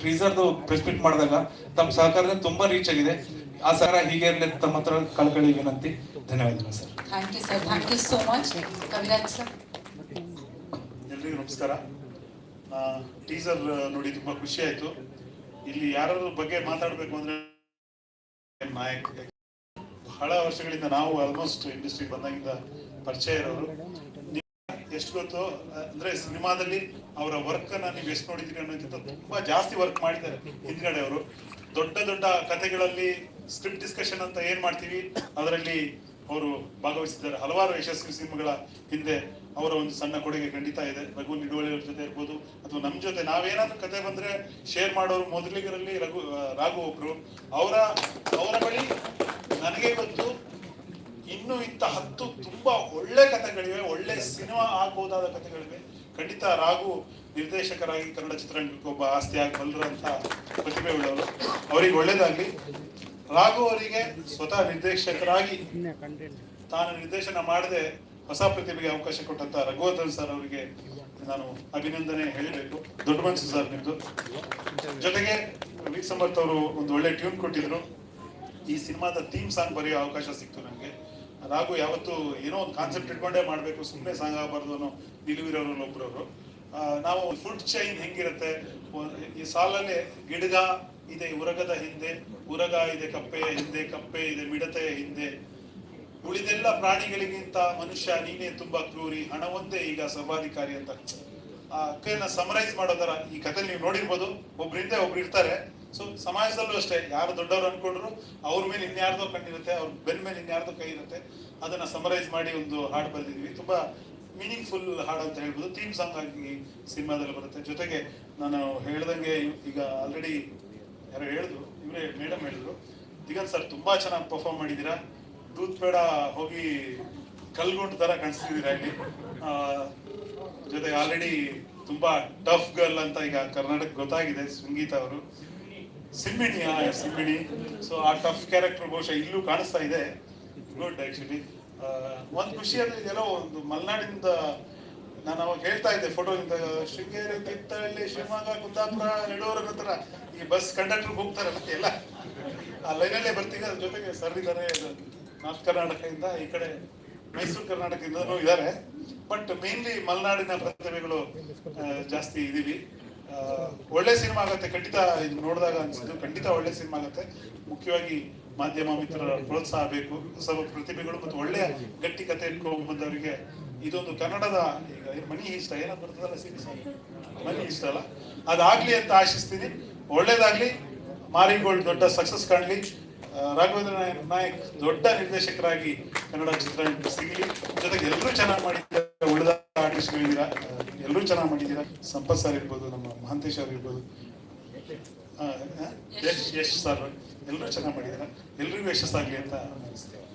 ಟ್ರೀಸರ್ದು press meet ಮಾಡಿದಾಗ ತಮ್ಮ ಸಹಕಾರ ತುಂಬಾ ರೀಚ್ ಆಗಿದೆ. ಆ ಸಹಕಾರ ಹೀಗೆ ಇರಲಿ ತಮ್ಮ ಹತ್ರ ಕಳ್ಕೊಳ್ಳಿ ವಿನಂತಿ. ಧನ್ಯವಾದಗಳು sir. Thank you sir thank you so much Kaviraj sir ಎಲ್ರಿಗೂ ನಮಸ್ಕಾರ. ಟೀಸರ್ ನೋಡಿ ತುಂಬಾ ಖುಷಿ ಆಯ್ತು. ಇಲ್ಲಿ ಯಾರ ಬಗ್ಗೆ ಮಾತಾಡಬೇಕು ಅಂದ್ರೆ ನಾಯಕ್. ಬಹಳ ವರ್ಷಗಳಿಂದ ನಾವು ಆಲ್ಮೋಸ್ಟ್ ಇಂಡಸ್ಟ್ರಿ ಬಂದಾಗಿಂದ ಪರಿಚಯ ಇರೋರು. ಎಷ್ಟು ಗೊತ್ತು, ಅಂದ್ರೆ ಸಿನಿಮಾದಲ್ಲಿ ಅವರ ವರ್ಕ್ ಅನ್ನ ನೀವು ಎಷ್ಟು ನೋಡಿದೀರಿ ಅನ್ನೋದಕ್ಕಿಂತ ತುಂಬಾ ಜಾಸ್ತಿ ವರ್ಕ್ ಮಾಡಿದ್ದಾರೆ ಹಿಂದ್ಗಡೆ ಅವರು. ದೊಡ್ಡ ದೊಡ್ಡ ಕಥೆಗಳಲ್ಲಿ ಸ್ಕ್ರಿಪ್ಟ್ ಡಿಸ್ಕಷನ್ ಅಂತ ಏನ್ ಮಾಡ್ತೀವಿ, ಅದರಲ್ಲಿ ಅವರು ಭಾಗವಹಿಸಿದ್ದಾರೆ. ಹಲವಾರು ಯಶಸ್ವಿ ಸಿನಿಮಾಗಳ ಹಿಂದೆ ಅವರ ಒಂದು ಸಣ್ಣ ಕೊಡುಗೆ ಖಂಡಿತ ಇದೆ. ರಘು ನಿಡುವಳಿ ಜೊತೆ ಇರ್ಬೋದು, ಅಥವಾ ನಮ್ ಜೊತೆ ನಾವೇನಾದ್ರೂ ಕತೆ ಬಂದ್ರೆ ಶೇರ್ ಮಾಡೋರು ಮೊದಲಿಗರಲ್ಲಿ ರಘು, ರಾಘು ಒಬ್ರು. ಅವರ ಅವರ ಬಳಿ ನನಗೆ ಗೊತ್ತು ಇನ್ನು ಇಂಥ ಹತ್ತು ತುಂಬಾ ಒಳ್ಳೆ ಕಥೆಗಳಿವೆ, ಒಳ್ಳೆ ಸಿನಿಮಾ ಆಗಬಹುದಾದ ಕಥೆಗಳಿವೆ. ಖಂಡಿತ ರಾಘು ನಿರ್ದೇಶಕರಾಗಿ ಕನ್ನಡ ಚಿತ್ರರಂಗಕ್ಕೆ ಒಬ್ಬ ಆಸ್ತಿ ಅಂತ ಪ್ರತಿಭೆ ಉಳ್ಳವರು ಅವರಿಗೆ ಒಳ್ಳೇದಾಗ್ಲಿ ರಾಘು ಅವರಿಗೆ ಸ್ವತಃ ನಿರ್ದೇಶಕರಾಗಿ ತಾನು ನಿರ್ದೇಶನ ಮಾಡದೆ ಹೊಸ ಪ್ರತಿಭೆಗೆ ಅವಕಾಶ ಕೊಟ್ಟಂತ ರಘುವರ್ಧನ್ ಸರ್ ಅವರಿಗೆ ನಾನು ಅಭಿನಂದನೆ ಹೇಳಬೇಕು. ದೊಡ್ಡ ಮನಸ್ಸು ಸರ್ ನಿಮ್ದು. ಜೊತೆಗೆ ವಿ ಸಮರ್ಥ್ ಅವರು ಒಂದು ಒಳ್ಳೆ ಟ್ಯೂನ್ ಕೊಟ್ಟಿದ್ರು. ಈ ಸಿನಿಮಾದ ಥೀಮ್ ಸಾಂಗ್ ಬರೆಯೋ ಅವಕಾಶ ಸಿಕ್ತು ನನಗೆ ರಾಘು, ಯಾವತ್ತು ಏನೋ ಒಂದು ಕಾನ್ಸೆಪ್ಟ್ ಇಟ್ಕೊಂಡೇ ಮಾಡಬೇಕು ಸುಮ್ಮನೆ ಸಾಂಗ್ ಆಗಬಾರ್ದು ಅನ್ನೋ ನಿಲುವಿರೋರು ಒಬ್ಬರವರು ನಾವು ಫುಡ್ ಚೈನ್ ಹೆಂಗಿರುತ್ತೆ? ಈ ಸಾಲಲ್ಲಿ ಗಿಡಗ ಇದೆ, ಉರಗದ ಹಿಂದೆ, ಉರಗ ಇದೆ, ಕಪ್ಪೆಯ ಹಿಂದೆ, ಕಪ್ಪೆ ಇದೆ, ಮಿಡತೆಯ ಹಿಂದೆ. ಉಳಿದೆಲ್ಲ ಪ್ರಾಣಿಗಳಿಗಿಂತ ಮನುಷ್ಯ ನೀನೇ ತುಂಬಾ ಕ್ರೂರಿ ಹಣವೊಂದೇ ಈಗ ಸರ್ವಾಧಿಕಾರಿ ಅಂತ. ಆ ಕೈನ ಸಮರೈಸ್ ಮಾಡೋ ತರ ಈ ಕಥೆ ನೀವು ನೋಡಿರ್ಬೋದು. ಒಬ್ರಿಂದ ಒಬ್ರು ಇರ್ತಾರೆ. ಸೊ ಸಮಾಜದಲ್ಲೂ ಅಷ್ಟೇ, ಯಾರು ದೊಡ್ಡವ್ರು ಅನ್ಕೊಂಡ್ರು ಅವ್ರ ಮೇಲೆ ಇನ್ಯಾರ್ದೋ ಕಣ್ಣಿರುತ್ತೆ, ಅವ್ರ ಬೆನ್ ಮೇಲೆ ಇನ್ಯಾರ್ದೋ ಕೈ ಇರುತ್ತೆ. ಅದನ್ನ ಸಮರೈಸ್ ಮಾಡಿ ಒಂದು ಹಾಡು ಬರೆದಿದ್ವಿ ತುಂಬಾ ಮೀನಿಂಗ್ಫುಲ್ ಹಾಡು ಅಂತ ಹೇಳ್ಬೋದು. ಥೀಮ್ ಸಾಂಗ್ ಆಗಿ ಸಿನಿಮಾದಲ್ಲಿ ಬರುತ್ತೆ. ಜೊತೆಗೆ ನಾನು ಹೇಳ್ದಂಗೆ ಈಗ ಆಲ್ರೆಡಿ ಯಾರೋ ಹೇಳಿದ್ರು, ಇವರೇ ಮೇಡಮ್ ಹೇಳಿದ್ರು. ದಿಗಂತ್ ಸರ್ ತುಂಬಾ ಚೆನ್ನಾಗಿ ಪರ್ಫಾರ್ಮ್ ಮಾಡಿದ್ದೀರಾ. ದೂತ್ ಬೇಡ ಹೋಗಿ ಕಲ್ಗುಂಡ್ ತರ ಕಾಣಿಸ್ತಿದ್ದೀರಾ ಇಲ್ಲಿ? ಜೊತೆಗೆ ಆಲ್ರೆಡಿ ತುಂಬಾ ಟಫ್ ಗರ್ಲ್ ಅಂತ ಈಗ ಕರ್ನಾಟಕ ಗೊತ್ತಾಗಿದೆ ಸಂಗೀತ ಅವರು. ಸಿಂಬಿಣಿ ಸಿಂಬಿಣಿ. ಸೊ ಆ ಟಫ್ ಕ್ಯಾರೆಕ್ಟರ್ ಬಹುಶಃ ಇಲ್ಲೂ ಕಾಣಿಸ್ತಾ ಇದೆ. ಗುಡ್ ಆಕ್ಚುಲಿ ಒಂದು ಖುಷಿ ಅಂದ್ರೆ ಇದೆಲ್ಲ ಒಂದು ಮಲೆನಾಡಿಂದ ನಾನು ಅವಾಗ ಹೇಳ್ತಾ ಇದ್ದೆ ಫೋಟೋದಿಂದ, ಶೃಂಗೇರಿ ತೀರ್ಥಹಳ್ಳಿ ಶಿವಮೊಗ್ಗ, ಕುಂದಾಪುರ ಯಡೂರು ಹತ್ರ ಈ ಬಸ್ ಕಂಡಕ್ಟರ್ ಹೋಗ್ತಾರೆ ಮತ್ತೆ ಎಲ್ಲ. ಆ ಲೈನಲ್ಲೇ ಬರ್ತೀವಿ, ಅದ್ರ ಜೊತೆಗೆ ಸರ್ ಇದ್ದಾರೆ ನಾರ್ತ್ ಕರ್ನಾಟಕದಿಂದ ಈ ಕಡೆ. ಮೈಸೂರು ಕರ್ನಾಟಕದಿಂದನೂ ಇದ್ದಾರೆ. ಬಟ್ ಮೇನ್ಲಿ ಮಲೆನಾಡಿನ ಪ್ರತಿಭೆಗಳು ಜಾಸ್ತಿ ಇದೀವಿ ಒಳ್ಳೆ ಸಿನಿಮಾ ಆಗುತ್ತೆ. ಖಂಡಿತ ಇದು ನೋಡಿದಾಗ ಅನ್ಸಿದ್ದು ಖಂಡಿತ ಒಳ್ಳೆ ಸಿನಿಮಾ ಆಗತ್ತೆ. ಮುಖ್ಯವಾಗಿ ಮಾಧ್ಯಮ ಮಿತ್ರರ ಪ್ರೋತ್ಸಾಹ ಬೇಕು. ಹೊಸ ಪ್ರತಿಭೆಗಳು ಮತ್ತು ಒಳ್ಳೆಯ ಗಟ್ಟಿ ಕಥೆ ಇಟ್ಕೊಂಡು ಬಂದವರಿಗೆ ಇದೊಂದು ಕನ್ನಡದ ಈಗ ಮನಿ ಇಷ್ಟ? ಏನಂತ ಬರ್ತದಲ್ಲ ಸೀರೀಸ್ ಮನಿ ಇಷ್ಟ ಅಲ್ಲ? ಅದಾಗ್ಲಿ ಅಂತ ಆಶಿಸ್ತೀನಿ. ಒಳ್ಳೇದಾಗ್ಲಿ. ಮಾರಿಗೋಲ್ಡ್ ದೊಡ್ಡ ಸಕ್ಸಸ್ ಕಾಣ್ಲಿ. ರಾಘವೇಂದ್ರ ನಾಯಕ್ ನಾಯಕ್ ದೊಡ್ಡ ನಿರ್ದೇಶಕರಾಗಿ ಕನ್ನಡ ಚಿತ್ರರಂಗಕ್ಕೆ ಸಿಗಲಿ. ಜೊತೆಗೆ ಎಲ್ಲರೂ ಚೆನ್ನಾಗಿ ಮಾಡಿದ್ದಾರೆ? ಉಳಿದ ಆರ್ಟಿಸ್ಟ್ಗಳಿದ್ದೀರಾ ಎಲ್ಲರೂ ಚೆನ್ನಾಗಿ ಮಾಡಿದ್ದೀರಾ? ಸಂಪತ್ ಸರ್ ಇರ್ಬೋದು ನಮ್ಮ ಮಹಾಂತೇಶ್ ಅವ್ರು ಇರ್ಬೋದು. ಯಶ್ ಯಶ್ ಸರ್ ಎಲ್ಲರೂ ಚೆನ್ನಾಗಿ ಮಾಡಿದ್ದೀರಾ? ಎಲ್ಲರಿಗೂ ಯಶಸ್ಸಾಗಲಿ ಅಂತ ಅನಿಸ್ತೇವೆ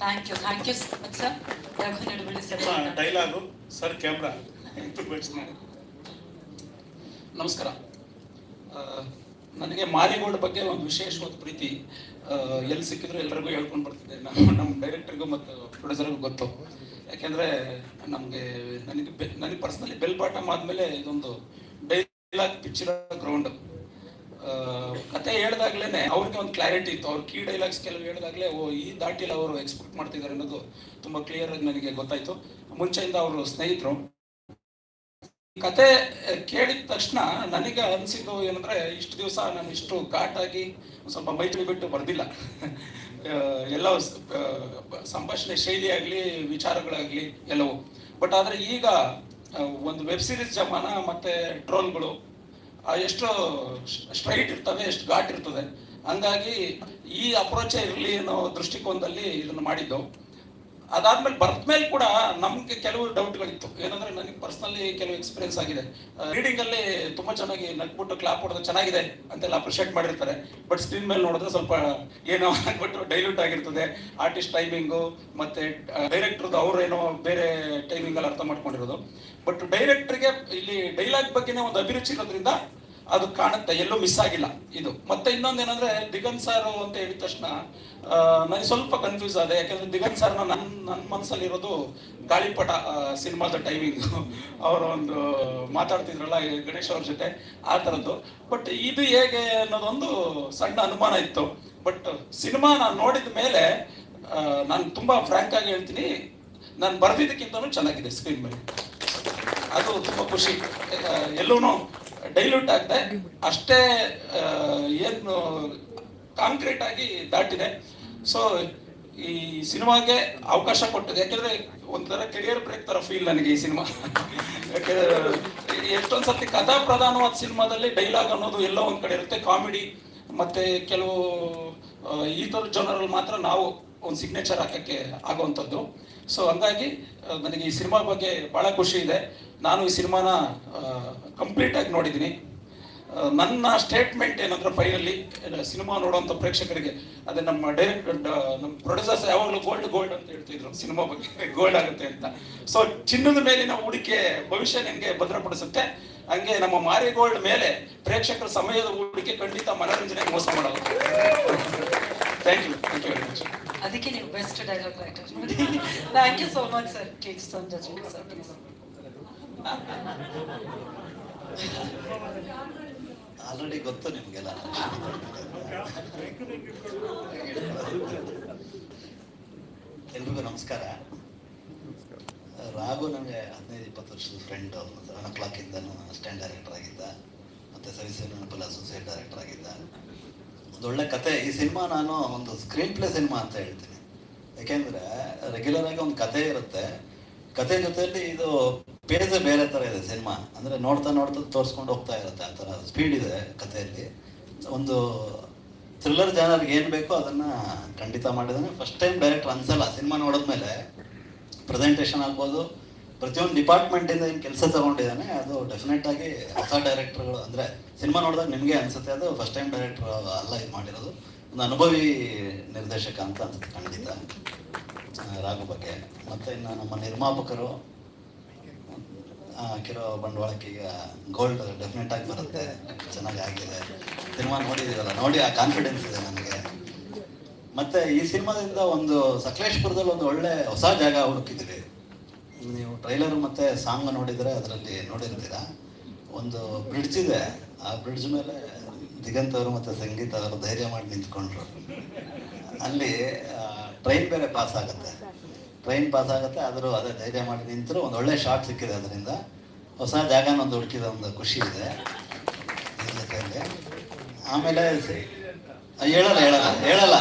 thank you thank you sir Raghu sir dialogue sir camera ನಮಸ್ಕಾರ. ಆ, ನನಗೆ ಮಾರಿಗೋಲ್ಡ್ ಬಗ್ಗೆ ಒಂದು ವಿಶೇಷವಾದ ಪ್ರೀತಿ ಎಲ್ಲಿ ಸಿಕ್ಕಿದ್ರು ಎಲ್ಲರಿಗೂ ಹೇಳ್ಕೊಂಡು ಬರ್ತಿದ್ದೆ. ನಮ್ಮ ಡೈರೆಕ್ಟರ್ಗೂ ಮತ್ತು ಪ್ರೊಡ್ಯೂಸರ್ಗೂ ಗೊತ್ತು. ಯಾಕೆಂದರೆ ನಮಗೆ, ನನಗೆ ಬೆ, ನನಗೆ ಪರ್ಸ್ನಲಿ ಬೆಲ್ ಬಾಟಮ್ ಆದಮೇಲೆ ಇದೊಂದು ಡೈಲಾಗ್ ಪಿಕ್ಚರ್ ಗ್ರೌಂಡ್ ಕತೆ ಹೇಳ್ದಾಗ್ಲೇ ಅವ್ರಿಗೆ ಒಂದು ಕ್ಲಾರಿಟಿ ಇತ್ತು. ಅವ್ರ ಕೀ ಡೈಲಾಗ್ಸ್ ಕೆಲವು ಹೇಳಿದಾಗಲೇ, ಓ, ಈ ದಾಟಿಲಿ ಅವರು ಎಕ್ಸ್ಪೆಕ್ಟ್ ಮಾಡ್ತಿದ್ದಾರೆ ಅನ್ನೋದು ತುಂಬ ಕ್ಲಿಯರ್ ಆಗಿ ನನಗೆ ಗೊತ್ತಾಯ್ತು. ಮುಂಚೆಯಿಂದ ಅವರು ಸ್ನೇಹಿತರು. ಕತೆ ಕೇಳಿದ ತಕ್ಷಣ ನನಗೆ ಅನಿಸಿದ್ದು ಏನಂದ್ರೆ, ಇಷ್ಟು ದಿವಸ ನಾನು ಇಷ್ಟು ಘಾಟಾಗಿ ಸ್ವಲ್ಪ ಮೈತ್ರಿ ಬಿಟ್ಟು ಬರ್ದಿಲ್ಲ. ಎಲ್ಲ ಸಂಭಾಷಣೆ ಶೈಲಿ ಆಗಲಿ ವಿಚಾರಗಳಾಗಲಿ ಎಲ್ಲವೂ. ಬಟ್ ಆದರೆ ಈಗ ಒಂದು ವೆಬ್ ಸೀರೀಸ್ ಜಮಾನ ಮತ್ತೆ ಟ್ರೋಲ್ಗಳು ಎಷ್ಟು ಸ್ಟ್ರೈಟ್ ಇರ್ತವೆ, ಎಷ್ಟು ಘಾಟ್ ಇರ್ತದೆ. ಹಂಗಾಗಿ ಈ ಅಪ್ರೋಚೇ ಇರಲಿ ಅನ್ನೋ ದೃಷ್ಟಿಕೋನದಲ್ಲಿ ಇದನ್ನು ಮಾಡಿದ್ದು ಅದಾದ್ಮೇಲೆ ಬರ್ದ್ಮೇಲೆ ಕೂಡ ನಮ್ಗೆ ಕೆಲವು ಡೌಟ್ಗಳಿತ್ತು. ಏನಂದ್ರೆ ನನಗೆ ಪರ್ಸ್ನಲಿ ಕೆಲವು ಎಕ್ಸ್ಪೀರಿಯನ್ಸ್ ಆಗಿದೆ. ರೀಡಿಂಗ್ ಅಲ್ಲಿ ತುಂಬಾ ಚೆನ್ನಾಗಿ ನಟ್ಬಿಟ್ಟು ಕ್ಲಾಪ್ ಹೊಡೆದ್ರೆ ಚೆನ್ನಾಗಿದೆ ಅಂತೆಲ್ಲ ಅಪ್ರಿಷಿಯೇಟ್ ಮಾಡಿರ್ತಾರೆ. ಬಟ್ ಸ್ಕ್ರೀನ್ ಮೇಲೆ ನೋಡಿದ್ರೆ ಸ್ವಲ್ಪ ಏನೋ ಆಗ್ಬಿಟ್ಟು ಡೈಲ್ಯೂಟ್ ಆಗಿರ್ತದೆ. ಆರ್ಟಿಸ್ಟ್ ಟೈಮಿಂಗು ಮತ್ತೆ ಡೈರೆಕ್ಟರ್ದು ಅವ್ರೇನೋ ಬೇರೆ ಟೈಮಿಂಗ್ ಅಲ್ಲಿ ಅರ್ಥ ಮಾಡ್ಕೊಂಡಿರೋದು. ಬಟ್ ಡೈರೆಕ್ಟರ್ಗೆ ಇಲ್ಲಿ ಡೈಲಾಗ್ ಬಗ್ಗೆನೇ ಒಂದು ಅಭಿರುಚಿ ಇರೋದ್ರಿಂದ ಅದು ಕಾಣುತ್ತೆ. ಎಲ್ಲೂ ಮಿಸ್ ಆಗಿಲ್ಲ ಇದು. ಮತ್ತೆ ಇನ್ನೊಂದೇನಂದ್ರೆ ದಿಗನ್ ಸಾರು ಅಂತ ಹೇಳಿದ ತಕ್ಷಣ ನನಗೆ ಸ್ವಲ್ಪ ಕನ್ಫ್ಯೂಸ್ ಆದೆ. ಯಾಕಂದ್ರೆ ದಿಗಂತ್ ಸರ್ನ ನನ್ನ ನನ್ನ ಮನಸ್ಸಲ್ಲಿರೋದು ಗಾಳಿಪಟ ಸಿನಿಮಾದ ಟೈಮಿಂಗ್ ಅವರು ಒಂದು ಮಾತಾಡ್ತಿದ್ರಲ್ಲ ಗಣೇಶ್ ಅವ್ರ ಜೊತೆ, ಆ ಥರದ್ದು. ಬಟ್ ಇದು ಹೇಗೆ ಅನ್ನೋದೊಂದು ಸಣ್ಣ ಅನುಮಾನ ಇತ್ತು. ಬಟ್ ಸಿನಿಮಾ ನಾನು ನೋಡಿದ ಮೇಲೆ ನಾನು ತುಂಬಾ ಫ್ರ್ಯಾಂಕ್ ಆಗಿ ಹೇಳ್ತೀನಿ. ನಾನು ಬರೆದಿದ್ದಕ್ಕಿಂತನೂ ಚೆನ್ನಾಗಿದೆ ಸ್ಕ್ರೀನ್ ಮೇಲೆ. ಅದು ತುಂಬ ಖುಷಿ. ಎಲ್ಲೂ ಡೈಲ್ಯೂಟ್ ಆಗದೆ. ಅಷ್ಟೇ ಏನು ಕಾಂಕ್ರೀಟ್ ಆಗಿ ದಾಟಿದೆ. ಸೊ ಈ ಸಿನಿಮಾಗೆ ಅವಕಾಶ ಕೊಟ್ಟದ್ದು, ಯಾಕೆಂದ್ರೆ ಒಂಥರ ಕೆರಿಯರ್ ಬ್ರೇಕ್ ತರ ಫೀಲ್ ನನಗೆ ಈ ಸಿನಿಮಾ. ಯಾಕೆಂದ್ರೆ ಎಷ್ಟೊಂದು ಸರ್ತಿ ಕಥಾ ಪ್ರಧಾನವಾದ ಸಿನಿಮಾದಲ್ಲಿ ಡೈಲಾಗ್ ಅನ್ನೋದು ಎಲ್ಲ ಒಂದ್ ಕಡೆ ಇರುತ್ತೆ. ಕಾಮಿಡಿ ಮತ್ತೆ ಕೆಲವು ಈ ಥರ ಜನರಲ್ಲಿ ಮಾತ್ರ ನಾವು ಒಂದು ಸಿಗ್ನೇಚರ್ ಹಾಕಕ್ಕೆ ಆಗುವಂಥದ್ದು. ಸೊ ಹಂಗಾಗಿ ನನಗೆ ಈ ಸಿನಿಮಾ ಬಗ್ಗೆ ಬಹಳ ಖುಷಿ ಇದೆ. ನಾನು ಈ ಸಿನಿಮಾನ ಕಂಪ್ಲೀಟ್ ಆಗಿ ನೋಡಿದ್ದೀನಿ. ನನ್ನ ಸ್ಟೇಟ್ಮೆಂಟ್ ಏನಂದ್ರೆ ಫೈನಲಿ ಸಿನಿಮಾ ನೋಡುವಂಥ ಪ್ರೇಕ್ಷಕರಿಗೆ ಅದೇ ನಮ್ಮ ಡೈರೆಕ್ಟರ್ ನಮ್ಮ ಪ್ರೊಡ್ಯೂಸರ್ಸ್ ಯಾವಾಗಲೂ ಗೋಲ್ಡ್ ಗೋಲ್ಡ್ ಅಂತ ಹೇಳ್ತಿದ್ರು. ಸಿನಿಮಾ ಬಗ್ಗೆ ಗೋಲ್ಡ್ ಆಗುತ್ತೆ ಅಂತ. ಸೊ ಚಿನ್ನದ ಮೇಲಿನ ಹೂಡಿಕೆ ಭವಿಷ್ಯ ನಿಮಗೆ ಭದ್ರಪಡಿಸುತ್ತೆ. ಹಂಗೆ ನಮ್ಮ ಮಾರಿ ಗೋಲ್ಡ್ ಮೇಲೆ ಪ್ರೇಕ್ಷಕರ ಸಮಯದ ಹೂಡಿಕೆ ಖಂಡಿತ ಮನೋರಂಜನೆ ಮೋಸ ಮಾಡೋದು thank you thank you very much ಅದಕ್ಕೆ ನೀವು best dialogue writer thank you so much sir cage ಸನ್ ಜಜ್ಮೆಂಟ್ ಸರ್ ಆಲ್ರೆಡಿ ಗೊತ್ತು ನಿಮಗೆಲ್ಲ. ಎಲ್ರಿಗೂ ನಮಸ್ಕಾರ. ರಾಘು ನನಗೆ ಹದಿನೈದು, ಇಪ್ಪತ್ತು ವರ್ಷದ ಫ್ರೆಂಡು ಸೆವೆನ್ ಓ ಇಂದ ಸ್ಟ್ಯಾಂಡ್ ಡೈರೆಕ್ಟರ್ ಆಗಿದ್ದ. ಮತ್ತು ಸವಿಸೇನಪಲ್ ಅಸೋಸಿಯೇಟ್ ಡೈರೆಕ್ಟರ್ ಆಗಿದ್ದ. ಒಂದು ಒಳ್ಳೆ ಕತೆ. ಈ ಸಿನಿಮಾ ನಾನು ಒಂದು ಸ್ಕ್ರೀನ್ ಪ್ಲೇ ಸಿನಿಮಾ ಅಂತ ಹೇಳ್ತೀನಿ. ಯಾಕೆಂದರೆ ರೆಗ್ಯುಲರ್ ಆಗಿ ಒಂದು ಕತೆ ಇರುತ್ತೆ. ಕತೆ ಜೊತೆಯಲ್ಲಿ ಇದು ಪೇಜ್ ಬೇರೆ ಥರ ಇದೆ ಸಿನಿಮಾ. ಅಂದರೆ ನೋಡ್ತಾ ನೋಡ್ತಾ ತೋರಿಸ್ಕೊಂಡು ಹೋಗ್ತಾ ಇರುತ್ತೆ ಆ ಥರ ಸ್ಪೀಡ್ ಇದೆ ಕಥೆಯಲ್ಲಿ. ಒಂದು ಥ್ರಿಲ್ಲರ್ ಜಾನರ್ಗೆ ಏನು ಬೇಕೋ ಅದನ್ನು ಖಂಡಿತ ಮಾಡಿದಾನೆ. ಫಸ್ಟ್ ಟೈಮ್ ಡೈರೆಕ್ಟರ್ ಅನ್ಸಲ್ಲ, ಸಿನಿಮಾ ನೋಡಿದ್ಮೇಲೆ ಪ್ರೆಸೆಂಟೇಷನ್ ಆಗ್ಬೋದು. ಪ್ರತಿಯೊಂದು ಡಿಪಾರ್ಟ್ಮೆಂಟಿಂದ ಏನು ಕೆಲಸ ತಗೊಂಡಿದ್ದಾನೆ ಅದು ಡೆಫಿನೆಟ್ ಆಗಿ ಹೊಸ ಡೈರೆಕ್ಟರ್ಗಳು ಅಂದರೆ ಸಿನಿಮಾ ನೋಡಿದಾಗ ನಿಮಗೆ ಅನ್ಸುತ್ತೆ, ಅದು ಫಸ್ಟ್ ಟೈಮ್ ಡೈರೆಕ್ಟರ್ ಅಲ್ಲ ಇದು ಮಾಡಿರೋದು. ಒಂದು ಅನುಭವಿ ನಿರ್ದೇಶಕ ಅಂತ ಅನ್ಸುತ್ತೆ ಖಂಡಿತ. ರಾಘು ಬಗ್ಗೆ. ಮತ್ತು ಇನ್ನು ನಮ್ಮ ನಿರ್ಮಾಪಕರು ಹಾಕಿರೋ ಬಂಡವಾಳಕ್ಕೆ ಈಗ ಗೋಲ್ಡ್ ಡೆಫಿನೆಟ್ ಆಗಿ ಬರುತ್ತೆ. ಚೆನ್ನಾಗಿ ಆಗಿದೆ. ಸಿನಿಮಾ ನೋಡಿದ್ದೀರಲ್ಲ, ನೋಡಿ ಆ ಕಾನ್ಫಿಡೆನ್ಸ್ ಇದೆ ನನಗೆ. ಮತ್ತು ಈ ಸಿನಿಮಾದಿಂದ ಒಂದು ಸಕಲೇಶ್ಪುರದಲ್ಲಿ ಒಂದು ಒಳ್ಳೆ ಹೊಸ ಜಾಗ ಹುಡುಕಿದ್ದೀವಿ ನೀವು ಟ್ರೈಲರ್ ಮತ್ತು ಸಾಂಗ್ ನೋಡಿದರೆ ಅದರಲ್ಲಿ ನೋಡಿರ್ತೀರಾ? ಒಂದು ಬ್ರಿಡ್ಜ್ ಇದೆ. ಆ ಬ್ರಿಡ್ಜ್ ಮೇಲೆ ದಿಗಂತವರು ಮತ್ತೆ ಸಂಗೀತ ಅವರು ಧೈರ್ಯ ಮಾಡಿ ನಿಂತ್ಕೊಂಡ್ರು. ಅಲ್ಲಿ ಟ್ರೈನ್ ಬೇರೆ ಪಾಸ್ ಆಗುತ್ತೆ. ಟ್ರೈನ್ ಪಾಸ್ ಆಗುತ್ತೆ ಆದರೂ ಅದೇ ಧೈರ್ಯ ಮಾಡಿ ನಿಂತರು ಒಂದು ಒಳ್ಳೆ ಶಾಟ್ ಸಿಕ್ಕಿದೆ ಅದರಿಂದ. ಹೊಸ ಜಾಗನ ಒಂದು ಹುಡುಕಿದ ಒಂದು ಖುಷಿ ಇದೆ. ಜೊತೆಯಲ್ಲಿ ಆಮೇಲೆ ಹೇಳಲ್ಲ ಹೇಳಲ್ಲ ಹೇಳಲ್ಲ.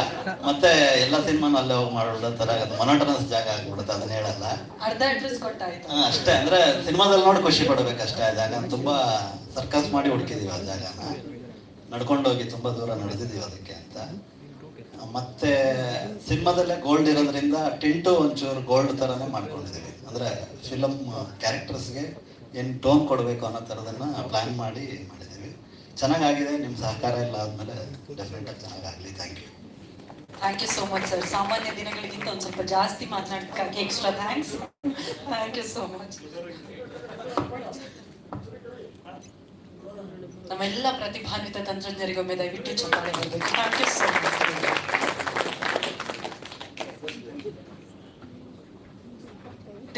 ಮತ್ತೆ ಎಲ್ಲ ಸಿನಿಮಾನು ಅಲ್ಲೇ ಹೋಗಿ ಮಾಡೋದು ಥರ ಆಗುತ್ತೆ. ಮೊನೋಟನಸ್ ಜಾಗ ಆಗ್ಬಿಡುತ್ತೆ ಅದನ್ನ ಹೇಳಲ್ಲ. ಅರ್ಧ ಅಡ್ರೆಸ್ ಕೊಟ್ಟಾಯ್ತು. ಹಾ, ಅಷ್ಟೇ. ಅಂದರೆ ಸಿನಿಮಾದಲ್ಲಿ ನೋಡಿ ಖುಷಿ ಅಷ್ಟೇ ಆ ಜಾಗ ತುಂಬ ಸರ್ಕಸ್ ಮಾಡಿ ಹುಡುಕಿದೀವಿ ಆ ಜಾಗನ. ನಡ್ಕೊಂಡೋಗಿ ತುಂಬ ದೂರ ನಡೆದಿದ್ದೀವಿ ಅದಕ್ಕೆ ಅಂತ. ಮತ್ತೆ ಸಿನಿಮಾದಲ್ಲೇ ಗೋಲ್ಡ್ ಇರೋದ್ರಿಂದ ಟಿಂಟು ಒಂಚೂರು ಗೋಲ್ಡ್ ಥರನೇ ಮಾಡ್ಕೊಂಡಿದ್ದೀವಿ ಅಂದ್ರೆ ಫಿಲಮ್ ಕ್ಯಾರೆಕ್ಟರ್ಸ್ಗೆ ಏನು ಟೋನ್ ಕೊಡಬೇಕು ಅನ್ನೋ ಥರದನ್ನ ಪ್ಲಾನ್ ಮಾಡಿ ಮಾಡಿದ್ದೀವಿ ಚೆನ್ನಾಗಾಗಿದೆ ನಿಮ್ಮ ಸಹಕಾರ ಎಲ್ಲ ಆದಮೇಲೆ ಡೆಫಿನೆಟಾಗಿ ಚೆನ್ನಾಗಾಗಲಿ. Thank you thank you so much sir ಸಾಮಾನ್ಯ ದಿನಗಳಿಗಿಂತ ಒಂದು ಸ್ವಲ್ಪ ಜಾಸ್ತಿ ಮಾತನಾಡೋದಕ್ಕಾಗಿ extra thanks thank you so much ನಮ್ಮೆಲ್ಲ ಪ್ರತಿಭಾನ್ವಿತ ತಂತ್ರಜ್ಞರಿಗೊಮ್ಮೆ ದಯವಿಟ್ಟು ಚಪ್ಪಾಳೆ ಬರಬೇಕು. ಥ್ಯಾಂಕ್ ಯು ಸೋ ಮಚ್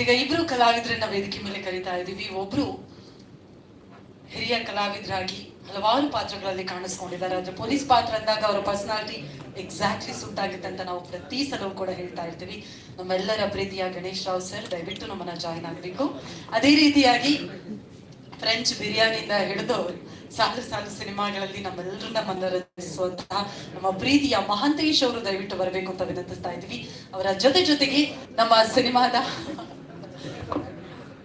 ಈಗ ಇಬ್ರು ಕಲಾವಿದರನ್ನ ವೇದಿಕೆ ಮೇಲೆ ಕರೀತಾ ಇದ್ದೀವಿ. ಒಬ್ರು ಹಿರಿಯ ಕಲಾವಿದರಾಗಿ ಹಲವಾರು ಪಾತ್ರಗಳಲ್ಲಿ ಕಾಣಿಸ್ಕೊಂಡಿದ್ದಾರೆ. ಆದ್ರೆ ಪೊಲೀಸ್ ಪಾತ್ರ ಅಂದಾಗ ಅವರ ಪರ್ಸನಾಲಿಟಿ ಎಕ್ಸಾಕ್ಟ್ಲಿ ಸೂಟ್ ಆಗುತ್ತೆ ಅಂತ ನಾವು ಪ್ರತಿ ಸಲವೂ ಕೂಡ ಹೇಳ್ತಾ ಇರ್ತೀವಿ. ನಮ್ಮೆಲ್ಲರ ಪ್ರೀತಿಯ ಗಣೇಶ್ ರಾವ್ ಸರ್ ದಯವಿಟ್ಟು ನಮ್ಮನ್ನ ಜಾಯಿನ್ ಆಗಬೇಕು. ಅದೇ ರೀತಿಯಾಗಿ ಫ್ರೆಂಚ್ ಬಿರಿಯಾನಿಯಿಂದ ಹಿಡಿದು ಸಾಲು ಸಾಲು ಸಿನಿಮಾಗಳಲ್ಲಿ ನಮ್ಮೆಲ್ಲರನ್ನ ಮನರಂಜಿಸುವಂತಹ ನಮ್ಮ ಪ್ರೀತಿಯ ಮಹಾಂತೇಶ್ ಅವರು ದಯವಿಟ್ಟು ಬರಬೇಕು ಅಂತ ವಿನಂತಿಸ್ತಾ ಇದ್ದೀವಿ. ಅವರ ಜೊತೆ ಜೊತೆಗೆ ನಮ್ಮ ಸಿನಿಮಾದ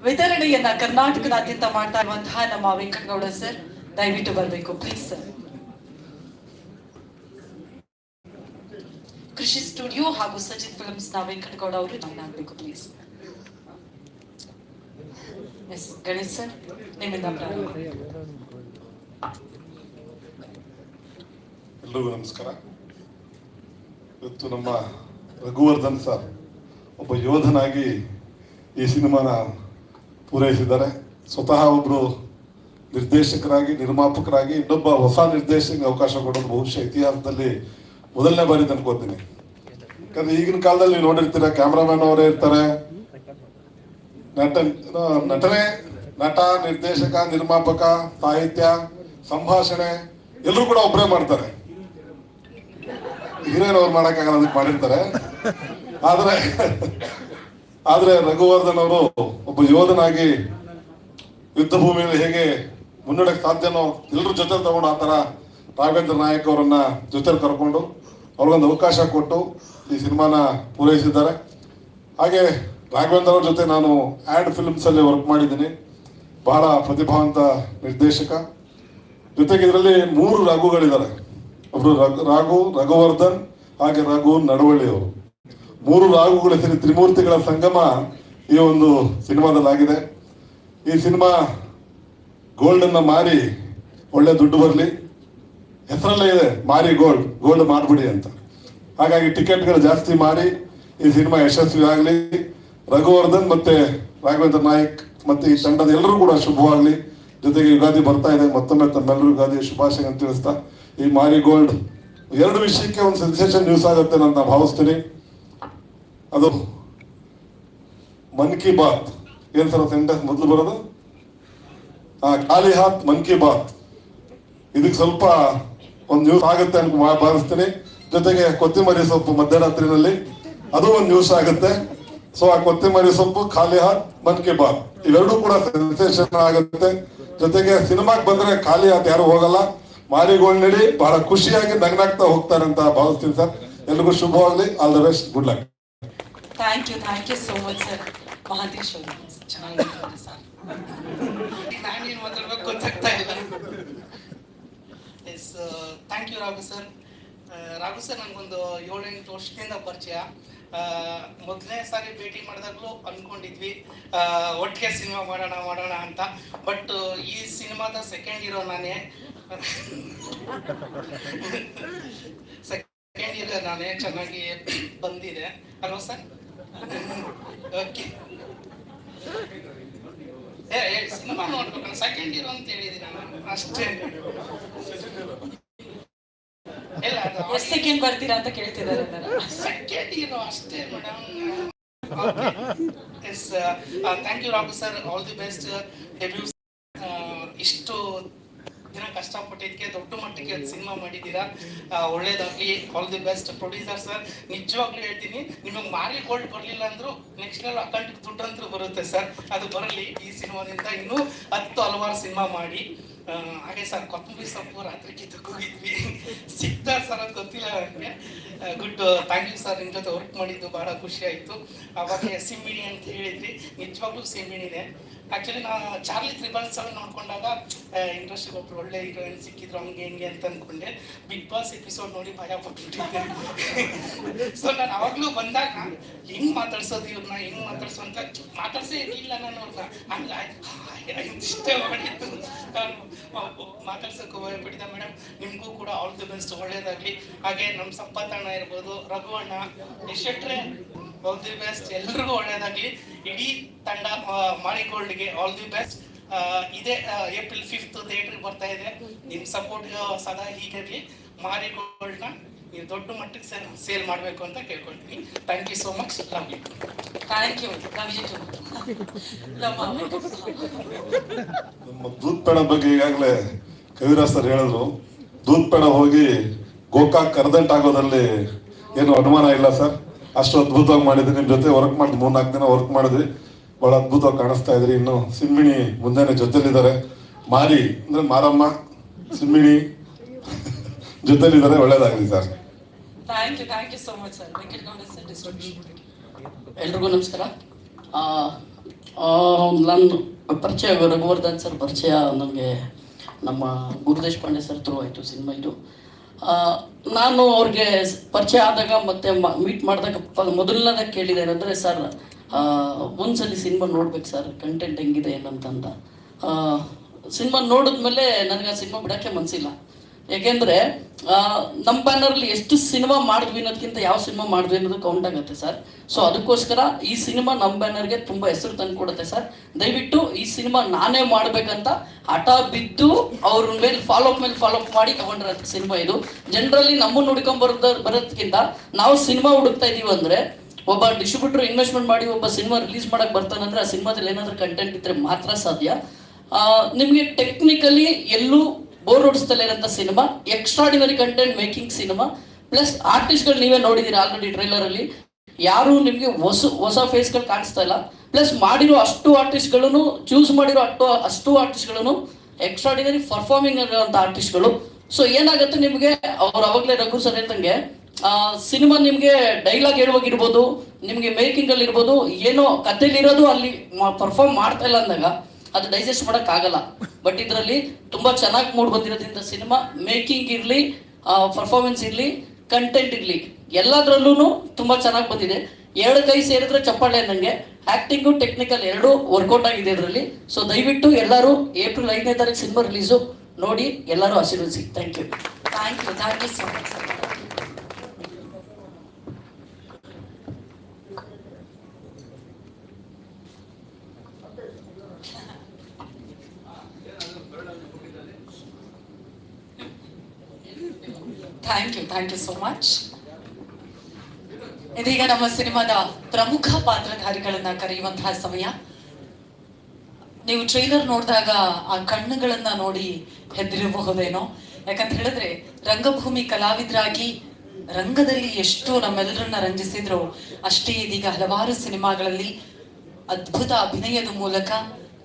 ವಿತರಣೆಯನ್ನ ಕರ್ನಾಟಕದಾದ್ಯಂತ ಮಾಡ್ತಾ ಇರುವಂತಹ ನಮ್ಮ ವೆಂಕಟಗೌಡ ಸರ್, ದಯವಿಟ್ಟು ಬರಬೇಕು ಪ್ಲೀಸ್ ಸರ್ ಕೃಷಿ ಸ್ಟುಡಿಯೋ ಹಾಗೂ ಸಜಿತ್ ಫಿಲ್ಮ್ಸ್ನ ವೆಂಕಟಗೌಡ ಅವರು ಜಾಯ್ನ್ ಆಗಬೇಕು ಪ್ಲೀಸ್ ಎಸ್ ಗಣೇಶ್ ಸರ್, ನಿಮ್ಮಿಂದ ಪ್ರಾರಂಭ. ಎಲ್ರಿಗೂ ನಮಸ್ಕಾರ. ಇವತ್ತು ನಮ್ಮ ರಘುವರ್ಧನ್ ಸರ್ ಒಬ್ಬ ಯೋಧನಾಗಿ ಈ ಸಿನಿಮಾನ ಪೂರೈಸಿದ್ದಾರೆ. ಸ್ವತಃ ಒಬ್ಬರು ನಿರ್ದೇಶಕರಾಗಿ, ನಿರ್ಮಾಪಕರಾಗಿ, ಇನ್ನೊಬ್ಬ ಹೊಸ ನಿರ್ದೇಶಕರಿಗೆ ಅವಕಾಶ ಕೊಡೋದು ಬಹುಶಃ ಇತಿಹಾಸದಲ್ಲಿ ಮೊದಲನೇ ಬಾರಿ ಅನ್ಕೋತೀನಿ ಯಾಕಂದ್ರೆ ಈಗಿನ ಕಾಲದಲ್ಲಿ ನೀವು ನೋಡಿರ್ತೀರ, ಕ್ಯಾಮ್ರಾಮನ್ ಅವರೇ ಇರ್ತಾರೆ. ನಟ ನಟನೆ, ನಟ, ನಿರ್ದೇಶಕ, ನಿರ್ಮಾಪಕ, ಸಾಹಿತ್ಯ ಸಂಭಾಷಣೆ ಎಲ್ಲರೂ ಕೂಡ ಒಬ್ಬರೇ ಮಾಡ್ತಾರೆ. ಹಿರಿಯರು ಅವ್ರು ಮಾಡೋಕ್ಕಾಗಲ್ಲ ಅದಕ್ಕೆ ಮಾಡಿರ್ತಾರೆ. ಆದರೆ ಆದರೆ ರಘುವರ್ಧನ್ ಅವರು ಒಬ್ಬ ಯೋಧನಾಗಿ ಯುದ್ಧ ಭೂಮಿಯಲ್ಲಿ ಹೇಗೆ ಮುನ್ನಡೆಯಕ್ಕೆ ಸಾಧ್ಯನೋ ಎಲ್ಲರ ಜೊತೆ ತಗೊಂಡು ಆ ಥರ ರಾಘವೇಂದ್ರ ನಾಯಕ್ ಅವರನ್ನ ಜೊತೆ ಕರ್ಕೊಂಡು ಅವ್ರಿಗೊಂದು ಅವಕಾಶ ಕೊಟ್ಟು ಈ ಸಿನಿಮಾನ ಪೂರೈಸಿದ್ದಾರೆ. ಹಾಗೆ ರಾಘವೇಂದ್ರ ಅವ್ರ ಜೊತೆ ನಾನು ಆ್ಯಡ್ ಫಿಲ್ಮ್ಸಲ್ಲಿ ವರ್ಕ್ ಮಾಡಿದ್ದೀನಿ. ಬಹಳ ಪ್ರತಿಭಾವಂತ ನಿರ್ದೇಶಕ. ಜೊತೆಗೆ ಇದರಲ್ಲಿ ಮೂರು ರಘುಗಳಿದ್ದಾರೆ. ಒಬ್ರು ರಘು, ರಾಘು, ರಘುವರ್ಧನ್, ಹಾಗೆ ರಘು ನಡವಳ್ಳಿ ಅವರು. ಮೂರು ರಾಘುಗಳ ಸರಿ ತ್ರಿಮೂರ್ತಿಗಳ ಸಂಗಮ ಈ ಒಂದು ಸಿನಿಮಾದಲ್ಲಾಗಿದೆ. ಈ ಸಿನಿಮಾ ಗೋಲ್ಡ್ ಅನ್ನ ಮಾರಿ ಒಳ್ಳೆ ದುಡ್ಡು ಬರಲಿ. ಹೆಸರಲ್ಲೇ ಇದೆ, ಮಾರಿ ಗೋಲ್ಡ್ ಗೋಲ್ಡ್ ಮಾಡಿಬಿಡಿ ಅಂತ. ಹಾಗಾಗಿ ಟಿಕೆಟ್ಗಳು ಜಾಸ್ತಿ ಮಾರಿ ಈ ಸಿನಿಮಾ ಯಶಸ್ವಿ ಆಗಲಿ ರಘುವರ್ಧನ್ ಮತ್ತೆ ರಾಘವೇಂದ್ರ ನಾಯಕ್ ಮತ್ತೆ ಈ ತಂಡದ ಎಲ್ಲರೂ ಕೂಡ ಶುಭವಾಗಲಿ. ಜೊತೆಗೆ ಯುಗಾದಿ ಬರ್ತಾ ಇದೆ. ಮತ್ತೊಮ್ಮೆ ತಮ್ಮೆಲ್ಲರೂ ಯುಗಾದಿ ಶುಭಾಶಯ ಅಂತ ತಿಳಿಸ್ತಾ, ಈ ಮಾರಿ ಗೋಲ್ಡ್ ಎರಡು ವಿಷಯಕ್ಕೆ ಒಂದು ಸೆನ್ಸೇಷನ್ ನ್ಯೂಸ್ ಆಗುತ್ತೆ ನಾನು ಭಾವಿಸ್ತೀನಿ. ಅದು ಮನ್ ಕಿ ಬಾತ್. ಏನ್ ಸರ್ ಸೆಂಟೆನ್ಸ್ ಮೊದಲು ಬರೋದು? ಆ, ಖಾಲಿ ಹಾತ್ ಮನ್ ಕಿ ಬಾತ್. ಇದಕ್ಕೆ ಸ್ವಲ್ಪ ಒಂದು ನ್ಯೂಸ್ ಆಗುತ್ತೆ ಅಂತ ಭಾವಿಸ್ತೀನಿ. ಜೊತೆಗೆ ಕೊತ್ತಿಮರಿ ಸೊಪ್ಪು ಮಧ್ಯರಾತ್ರಿನಲ್ಲಿ, ಅದು ಒಂದು ನ್ಯೂಸ್ ಆಗುತ್ತೆ. ಸೊ, ಆ ಕೊತ್ತಿಮರಿ ಸೊಪ್ಪು ಖಾಲಿ ಹಾತ್ ಮನ್ ಕಿ ಬಾತ್. ಇವೆರಡೂ ಕೂಡ ಸೆನ್ಸೇಷನ್ ಆಗುತ್ತೆ. ಜೊತೆಗೆ ಸಿನಿಮಾಗೆ ಬಂದ್ರೆ ಖಾಲಿ ಆತ ಯಾರು ಹೋಗಲ್ಲ. ಮಾರಿಗೋಳ್ ನಡಿ ಬಹಳ ಖುಷಿಯಾಗಿ ನಗ್ನಾಗ್ತಾ ಹೋಗ್ತಾರೆ ಅಂತ ಭಾವಿಸ್ತೀನಿ ಸರ್. ಎಲ್ರಿಗೂ ಶುಭವಾಗಲಿ. All the best good luck thank you thank you so much sir Mahantesh ಅವರು ಚೆನ್ನಾಗಿ ಮಾತಾಡಿ ಸರ್ ನಾನೇನು ಮಾತಾಡ್ಬೇಕು ಗೊತ್ತಾಗ್ತಾ ಇಲ್ಲ. Yes thank you Raghu sir. Raghu sir ನನಗೊಂದು ಏಳೆಂಟು ವರ್ಷದಿಂದ ಪರಿಚಯ. ಮೊದಲನೇ ಸಾರಿ ಭೇಟಿ ಮಾಡಿದಾಗಲೂ ಅಂದ್ಕೊಂಡಿದ್ವಿ ಒಟ್ಟಿಗೆ ಸಿನಿಮಾ ಮಾಡೋಣ ಮಾಡೋಣ ಅಂತ. ಬಟ್ ಈ ಸಿನಿಮಾದ ಸೆಕೆಂಡ್ ಇರೋ ನಾನೇ. ಸೆಕೆಂಡ್ ಇರೋ ನಾನೇ, ಚೆನ್ನಾಗಿ ಬಂದಿದೆ. ಅಲ್ವಾ ಸರ್ ಓಕೆ ಸಿನಿಮಾ ನೋಡ್ಬೇಕಲ್ಲ. ಸೆಕೆಂಡ್ ಇರೋ ಅಂತ ಹೇಳಿದ್ದೀನಿ ನಾನು? ಅಷ್ಟೇ. ಇಲ್ಲ ಅದು ಎಷ್ಟು ಸೆಕೆಂಡ್ ಬರ್ತೀರಾ ಅಂತ ಕೇಳ್ತಿದ್ದಾರೆ ಸೆಕೆಂಡ್ ಏನು ಅಷ್ಟೇ madam yes thank you Raghu sir all the best debut ಇಷ್ಟು ದಿನ ಕಷ್ಟಪಟ್ಟಿದ್ದಕ್ಕೆ ದೊಡ್ಡ ಮಟ್ಟಕ್ಕೆ ಸಿನಿಮಾ ಮಾಡಿದ್ದೀರಾ? ಆ, ಒಳ್ಳೇದಾಗ್ಲಿ. All the best producer sir ನಿಜವಾಗ್ಲೂ ಹೇಳ್ತೀನಿ ನಿಮಗೆ ಮಾರಿ ಗೋಲ್ಡ್ ಬರಲಿಲ್ಲ ಅಂದ್ರೂ ನೆಕ್ಸ್ಟ್ ಲೆವೆಲ್ ಅಕೌಂಟ್ ದುಡ್ಡು ಅಂತೂ ಬರುತ್ತೆ ಸರ್ ಅದು ಬರಲಿ ಈ ಸಿನಿಮಾದಿಂದ ಇನ್ನೂ ಹತ್ತು ಹಲವಾರು ಸಿನಿಮಾ ಮಾಡಿ. ಹಾಗೆ ಸರ್, ಕೊತ್ತಂಬರಿ ಸೊಪ್ಪು ರಾತ್ರಿ ಕಿತ್ತು ಹೋಗಿದ್ವಿ ಸಿಗ್ತಾ ಸರ್ ಅಂತ ಗೊತ್ತಿಲ್ಲ ನನಗೆ ಗುಡ್ ಥ್ಯಾಂಕ್ ಯು ಸರ್ ನಿಮ್ಮ ಜೊತೆ ವರ್ಕ್ ಮಾಡಿದ್ದು ಭಾಳ ಖುಷಿ ಆಯಿತು. ಅವಾಗ ಸಿಮ್ಮಿಣಿ ಅಂತ ಹೇಳಿದ್ರಿ. ನಿಜವಾಗ್ಲೂ ಸಿಮ್ಮಿಣಿನೇ ಆ್ಯಕ್ಚುಲಿ ನಾ ಚಾರ್ಲಿ ತ್ರಿಬಲ್ ಸೆವೆನ್ ನೋಡ್ಕೊಂಡಾಗ ಇಂಡಸ್ಟ್ರಿಗೆ ಒಬ್ರು ಒಳ್ಳೆ ಹೀರೋಯಿನ್ ಸಿಕ್ಕಿದ್ರು ಹಂಗೆ ಹಿಂಗೆ ಅಂತ ಅಂದ್ಕೊಂಡೆ ಬಿಗ್ ಬಾಸ್ ಎಪಿಸೋಡ್ ನೋಡಿ ಭಯ ಪಟ್ಬಿಟ್ಟಿದ್ದೆ. ಸೊ ನಾನು ಅವಾಗಲೂ ಬಂದಾಗ ಹೆಂಗ್ ಮಾತಾಡ್ಸೋದು ಇವ್ರನ್ನ ಹೆಂಗ್ ಮಾತಾಡ್ಸೋ ಅಂತ ಮಾತಾಡ್ಸೇ ಇರಲಿಲ್ಲ ನಾನು ಅವ್ರನ್ನ ಹಂಗೆ ಇಷ್ಟೇ ಮಾಡಿದ್ದು. ನಾನು ಮಾತಾಡ್ಸೋಕೆ ಭಯಪಟ್ಟಿದ್ದೆ ಮೇಡಮ್ ನಿಮಗೂ ಕೂಡ ಆಲ್ ದಿ ಬೆಸ್ಟ್ ಒಳ್ಳೇದಾಗಲಿ. ಹಾಗೆ ನಮ್ಮ ಸಂಪತ್ತಣ್ಣ ಇರ್ಬೋದು, ರಘು ಅಣ್ಣ ಯಶಟ್ರೆ ಆಲ್ ದಿ ಬೆಸ್ಟ್ ಎಲ್ಲರಿಗೂ ಒಳ್ಳೇದಾಗ್ಲಿ. ಇಡೀ ತಂಡ ಮಾರಿಗೋಲ್ಡ್ಗೆ ಆಲ್ ದಿ ಬೆಸ್ಟ್ ಇದೇ ಏಪ್ರಿಲ್ ಫಿಫ್ತ್ ಥಿಯೇಟ್ರಿಗೆ ಬರ್ತಾ ಇದೆ. ನಿಮ್ಮ ಸಪೋರ್ಟ್ ಸದಾ ಹೀಗಿರಲಿ. ಮಾರಿಗೋಲ್ಡ್ನ ನೀವು ದೊಡ್ಡ ಮಟ್ಟಕ್ಕೆ ಸೇಲ್ ಸೇಲ್ ಮಾಡಬೇಕು ಅಂತ ಕೇಳ್ಕೊಳ್ತೀನಿ. Thank you so much love you thank you love you too ನಮ್ಮ ದೂದ್ ಪೇಡ ಬಗ್ಗೆ ಈಗಾಗಲೇ ಕವಿರಾಜ್ ಸರ್ ಹೇಳಿದ್ರು. ದೂದ್ ಪೇಡ ಹೋಗಿ ಗೋಕಾಕ್ ಕರ್ದಂಟ್ ಆಗೋದ್ರಲ್ಲಿ ಏನು ಅನುಮಾನ ಇಲ್ಲ ಸರ್? ಅಷ್ಟು ಅದ್ಭುತವಾಗಿ ಮಾಡಿದ್ರಿ. ನಿಮ್ಮ ಜೊತೆ ವರ್ಕ್ ಮಾಡಿದ್ವಿ. ಮೂರ್ನಾಲ್ಕು ದಿನ ವರ್ಕ್ ಮಾಡಿದ್ವಿ. ಬಹಳ ಅದ್ಭುತವಾಗಿ ಕಾಣಿಸ್ತಾ ಇದ್ರಿ. ಇನ್ನು ಸಿಮ್ಮಿಣಿ ಮುಂದೆನೆ ಜೊತೆಲಿದ್ದಾರೆ. ಮಾರಿ ಅಂದ್ರೆ ಮಾರಮ್ಮ ಸಿಮ್ಮಿಣಿ ಜೊತೆಲಿದ್ದಾರೆ. ಒಳ್ಳೇದಾಗ್ಲಿ sir. Thank you thank you so much sir ಎಲ್ರಿಗೂ ನಮಸ್ಕಾರ. ಆ, ಆ, ನನ್ನ ಪರಿಚಯ ರಘುವರ್ಧನ್ ಸರ್ ಪರಿಚಯ ನನಗೆ ನಮ್ಮ ಗುರುದೇಶ್ ಪಾಂಡೆ ಸರ್ ತ್ರೂ ಆಯಿತು ಸಿನಿಮಾ ಇದು. ನಾನು ಅವ್ರಿಗೆ ಪರಿಚಯ ಆದಾಗ ಮತ್ತೆ ಮೀಟ್ ಮಾಡಿದಾಗ ಮೊದಲನೇದಾಗ ಕೇಳಿದೆ ಏನಂದರೆ, ಸರ್ ಒಂದ್ಸಲಿ ಸಿನಿಮಾ ನೋಡ್ಬೇಕು ಸರ್ ಕಂಟೆಂಟ್ ಹೆಂಗಿದೆ ಏನಂತಂದ ಸಿನಿಮಾ ನೋಡಿದ್ಮೇಲೆ ನನಗೆ ಆ ಸಿನಿಮಾ ಬಿಡೋಕ್ಕೆ ಮನಸ್ಸಿಲ್ಲ ಯಾಕೆಂದ್ರೆ ನಮ್ಮ ಬ್ಯಾನರ್ಲಿ ಎಷ್ಟು ಸಿನಿಮಾ ಮಾಡಿದ್ವಿ ಅನ್ನೋದಕ್ಕಿಂತ ಯಾವ ಸಿನಿಮಾ ಮಾಡಿದ್ವಿ ಅನ್ನೋದು ಕೌಂಟ್ ಆಗುತ್ತೆ ಸರ್. ಸೊ ಅದಕ್ಕೋಸ್ಕರ ಈ ಸಿನಿಮಾ ನಮ್ಮ ಬ್ಯಾನರ್ಗೆ ತುಂಬ ಹೆಸರು ತಂದು ಕೊಡುತ್ತೆ ಸರ್. ದಯವಿಟ್ಟು ಈ ಸಿನಿಮಾ ನಾನೇ ಮಾಡಬೇಕಂತ ಹಠ ಬಿದ್ದು ಅವ್ರ ಮೇಲೆ ಫಾಲೋಅಪ್ ಮೇಲೆ ಫಾಲೋಅಪ್ ಮಾಡಿ ತಗೊಂಡಿರೋ ಸಿನಿಮಾ ಇದು. ಜನರಲ್ಲಿ ನಮ್ಮನ್ನು ಹುಡ್ಕೊಂಡ್ ಬರೋದ ಬರೋದಕ್ಕಿಂತ ನಾವು ಸಿನಿಮಾ ಹುಡುಕ್ತಾ ಇದೀವಿ ಅಂದ್ರೆ, ಒಬ್ಬ ಡಿಸ್ಟ್ರಿಬ್ಯೂಟರ್ ಇನ್ವೆಸ್ಟ್ಮೆಂಟ್ ಮಾಡಿ ಒಬ್ಬ ಸಿನಿಮಾ ರಿಲೀಸ್ ಮಾಡಕ್ ಬರ್ತಾನಂದ್ರೆ ಆ ಸಿನಿಮಾದಲ್ಲಿ ಏನಾದರೂ ಕಂಟೆಂಟ್ ಇದ್ರೆ ಮಾತ್ರ ಸಾಧ್ಯ. ನಿಮ್ಗೆ ಟೆಕ್ನಿಕಲಿ ಎಲ್ಲೂ ಬೋರ್ ಇರೋಂಥ cinema extraordinary content making cinema plus ಆರ್ಟಿಸ್ಟ್ಗಳು ನೀವೇ ನೋಡಿದೀರ ಆಲ್ರೆಡಿ ಟ್ರೈಲರ್ ಅಲ್ಲಿ. ಯಾರು ನಿಮ್ಗೆ ಹೊಸ ಹೊಸ ಫೇಸ್ಗಳು ಕಾಣಿಸ್ತಾ ಇಲ್ಲ. ಪ್ಲಸ್ ಮಾಡಿರೋ ಅಷ್ಟು ಆರ್ಟಿಸ್ಟ್ಗಳನ್ನು ಚೂಸ್ ಮಾಡಿರೋ ಅಷ್ಟು ಅಷ್ಟು ಆರ್ಟಿಸ್ಟ್ಗಳನ್ನು ಎಕ್ಸ್ಟ್ರಾಡಿನರಿ ಪರ್ಫಾರ್ಮಿಂಗ್ ಆಗಿರುವಂಥ ಆರ್ಟಿಸ್ಟ್ಗಳು ಸೊ ಏನಾಗುತ್ತೆ ನಿಮಗೆ? ಅವ್ರು ಅವಾಗಲೇ ರಘು ಸರ್ ಹೇಳ್ದಂಗೆ ಸಿನಿಮಾ ನಿಮಗೆ ಡೈಲಾಗ್ ಹೇಳುವಾಗ ಇರ್ಬೋದು, ನಿಮಗೆ ಮೇಕಿಂಗಲ್ಲಿ ಇರ್ಬೋದು ಏನೋ ಕಥೆಲಿರೋದು ಅಲ್ಲಿ ಪರ್ಫಾರ್ಮ್ ಮಾಡ್ತಾ ಇಲ್ಲ ಅಂದಾಗ ಅದು ಡೈಜೆಸ್ಟ್ ಮಾಡಕ್ ಆಗಲ್ಲ ಬಟ್ ಇದರಲ್ಲಿ ತುಂಬಾ ಚೆನ್ನಾಗಿ ಮೂಡ್ ಬಂದಿರೋದ್ರಿಂದ ಸಿನಿಮಾ ಮೇಕಿಂಗ್ ಇರಲಿ ಪರ್ಫಾರ್ಮೆನ್ಸ್ ಇರಲಿ ಕಂಟೆಂಟ್ ಇರಲಿ ಎಲ್ಲದರಲ್ಲೂ ತುಂಬಾ ಚೆನ್ನಾಗಿ ಬಂದಿದೆ. ಎರಡು ಕೈ ಸೇರಿದ್ರೆ ಚಪ್ಪಾಳೆ ನಂಗೆ ಆಕ್ಟಿಂಗು ಟೆಕ್ನಿಕಲ್ ಎರಡೂ ವರ್ಕೌಟ್ ಆಗಿದೆ ಇದರಲ್ಲಿ. ಸೊ ದಯವಿಟ್ಟು ಎಲ್ಲರೂ ಏಪ್ರಿಲ್ ಐದನೇ ತಾರೀಕು ಸಿನಿಮಾ ರಿಲೀಸು ನೋಡಿ, ಎಲ್ಲರೂ ಆಶೀರ್ವದಿಸಿ. Thank you thank you thank you so much sir thank you thank you so much ಇದೀಗ ನಮ್ಮ ಸಿನಿಮಾದ ಪ್ರಮುಖ ಪಾತ್ರಧಾರಿಗಳನ್ನ ಕರೆಯುವಂತಹ ಸಮಯ. ನೀವು ಟ್ರೈಲರ್ ನೋಡಿದಾಗ ಆ ಕಣ್ಣುಗಳನ್ನ ನೋಡಿ ಹೆದರಿರಬಹುದೇನೋ ಯಾಕಂತ ಹೇಳಿದ್ರೆ, ರಂಗಭೂಮಿ ಕಲಾವಿದರಾಗಿ ರಂಗದಲ್ಲಿ ಎಷ್ಟು ನಮ್ಮೆಲ್ಲರನ್ನ ರಂಜಿಸಿದ್ರು. ಅಷ್ಟೇ ಇದೀಗ ಹಲವಾರು ಸಿನಿಮಾಗಳಲ್ಲಿ ಅದ್ಭುತ ಅಭಿನಯದ ಮೂಲಕ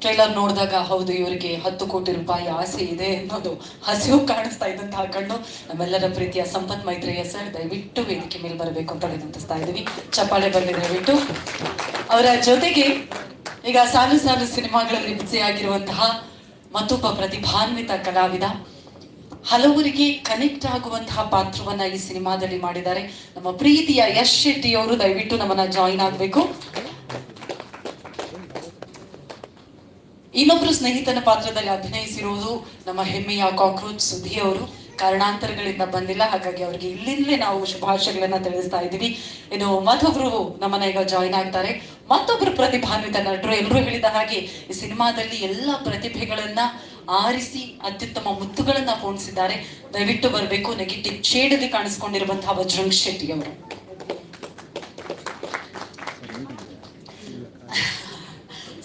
ಟ್ರೈಲರ್ ನೋಡಿದಾಗ, ಹೌದು, ಇವರಿಗೆ ಹತ್ತು ಕೋಟಿ ರೂಪಾಯಿ ಆಸೆ ಇದೆ ಅನ್ನೋದು ಹಸಿವು ಕಾಣಿಸ್ತಾ ಇದ್ದಂತಹ ಕಣ್ಣು. ನಮ್ಮೆಲ್ಲರ ಪ್ರೀತಿಯ ಸಂಪತ್ ಮೈತ್ರಿಯ ಸರ್, ದಯವಿಟ್ಟು ವೇದಿಕೆ ಮೇಲೆ ಬರಬೇಕು ಅಂತ ವಿನಂತಿಸ್ತಾ ಇದ್ದೀವಿ. ಚಪ್ಪಾಳೆ ಬರಲಿ ದಯವಿಟ್ಟು. ಅವರ ಜೊತೆಗೆ ಈಗ ಸಾಲು ಸಾಲು ಸಿನಿಮಾಗಳಲ್ಲಿ ಬಿಸಿಯಾಗಿರುವಂತಹ ಮತ್ತೊಬ್ಬ ಪ್ರತಿಭಾನ್ವಿತ ಕಲಾವಿದ. ಹಲವರಿಗೆ ಕನೆಕ್ಟ್ ಆಗುವಂತಹ ಪಾತ್ರವನ್ನ ಈ ಸಿನಿಮಾದಲ್ಲಿ ಮಾಡಿದ್ದಾರೆ. ನಮ್ಮ ಪ್ರೀತಿಯ ಯಶ್ ಶೆಟ್ಟಿ ಅವರು ದಯವಿಟ್ಟು ನಮ್ಮನ್ನ ಜಾಯಿನ್ ಆಗಬೇಕು. ಇನ್ನೊಬ್ರು ಸ್ನೇಹಿತನ ಪಾತ್ರದಲ್ಲಿ ಅಭಿನಯಿಸಿರುವುದು ನಮ್ಮ ಹೆಮ್ಮೆಯ ಕಾಕ್ರೋಚ್ ಸುದ್ದಿ ಅವರು. ಕಾರಣಾಂತರಗಳಿಂದ ಬಂದಿಲ್ಲ. ಹಾಗಾಗಿ ಅವರಿಗೆ ಇಲ್ಲಿಂದಲೇ ನಾವು ಶುಭಾಶಯಗಳನ್ನ ತಿಳಿಸ್ತಾ ಇದ್ದೀವಿ. ಇನ್ನು ಮತ್ತೊಬ್ರು ನಮ್ಮನ್ನ ಈಗ ಜಾಯಿನ್ ಆಗ್ತಾರೆ. ಮತ್ತೊಬ್ರು ಪ್ರತಿಭಾನ್ವಿತ ನಟರು. ಎಲ್ಲರೂ ಹೇಳಿದ ಹಾಗೆ ಈ ಸಿನಿಮಾದಲ್ಲಿ ಎಲ್ಲ ಪ್ರತಿಭೆಗಳನ್ನ ಆರಿಸಿ ಅತ್ಯುತ್ತಮ ಮುತ್ತುಗಳನ್ನ ಪೋಣಿಸಿದ್ದಾರೆ. ದಯವಿಟ್ಟು ಬರಬೇಕು. ನೆಗೆಟಿವ್ ಶೇಡಲ್ಲಿ ಕಾಣಿಸ್ಕೊಂಡಿರುವಂತಹ ವಜ್ರಂಗ್ ಶೆಟ್ಟಿ ಅವರು.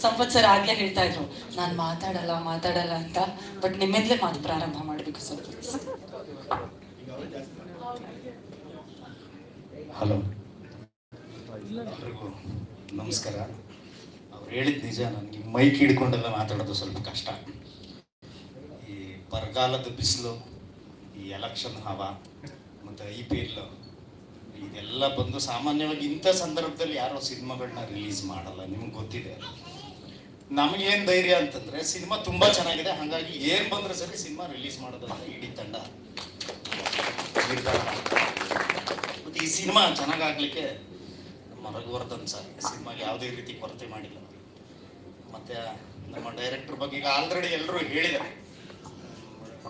ಸಂಪತ್ ಸರ್ ಆಗ್ಲೇ ಹೇಳ್ತಾ ಇದ್ರು, ನಾನು ಮಾತಾಡಲ್ಲ ಮಾತಾಡಲ್ಲ ಅಂತ ಬಟ್ ನಿಮ್ಮಿಂದಲೇ ಮಾತು ಪ್ರಾರಂಭ ಮಾಡಬೇಕು ಸರ್. ಹಲೋ ಎಲ್ರಿಗೂ ನಮಸ್ಕಾರ. ಅವ್ರು ಹೇಳಿದ ನಿಜ ನನಗೆ ಮೈಕ್ ಹಿಡ್ಕೊಂಡೆಲ್ಲ ಮಾತಾಡೋದು ಸ್ವಲ್ಪ ಕಷ್ಟ. ಈ ಬರಗಾಲದ ಬಿಸಿಲು, ಈ ಎಲೆಕ್ಷನ್ ಹವ, ಮತ್ತು ಐ ಪಿ ಎಲ್ ಇದೆಲ್ಲ ಬಂದು ಸಾಮಾನ್ಯವಾಗಿ ಇಂಥ ಸಂದರ್ಭದಲ್ಲಿ ಯಾರೋ ಸಿನಿಮಾಗಳನ್ನ ರಿಲೀಸ್ ಮಾಡಲ್ಲ, ನಿಮ್ಗೆ ಗೊತ್ತಿದೆ. ನಮಗೇನು ಧೈರ್ಯ ಅಂತಂದ್ರೆ ಸಿನಿಮಾ ತುಂಬಾ ಚೆನ್ನಾಗಿದೆ. ಹಾಗಾಗಿ ಏನ್ ಬಂದ್ರೆ ಸರಿ ಸಿನಿಮಾ ರಿಲೀಸ್ ಮಾಡೋದಂತ ಇಡೀ ತಂಡ. ಮತ್ತೆ ಈ ಸಿನಿಮಾ ಚೆನ್ನಾಗಾಗ್ಲಿಕ್ಕೆ ನಮ್ಮ ರಘುವರ್ಧನ್ ಸರ್ ಸಿನಿಮಾಗೆ ಯಾವುದೇ ರೀತಿ ಕೊರತೆ ಮಾಡಿಲ್ಲ. ಮತ್ತೆ ನಮ್ಮ ಡೈರೆಕ್ಟರ್ ಬಗ್ಗೆ ಈಗ ಆಲ್ರೆಡಿ ಎಲ್ಲರೂ ಹೇಳಿದ್ದಾರೆ.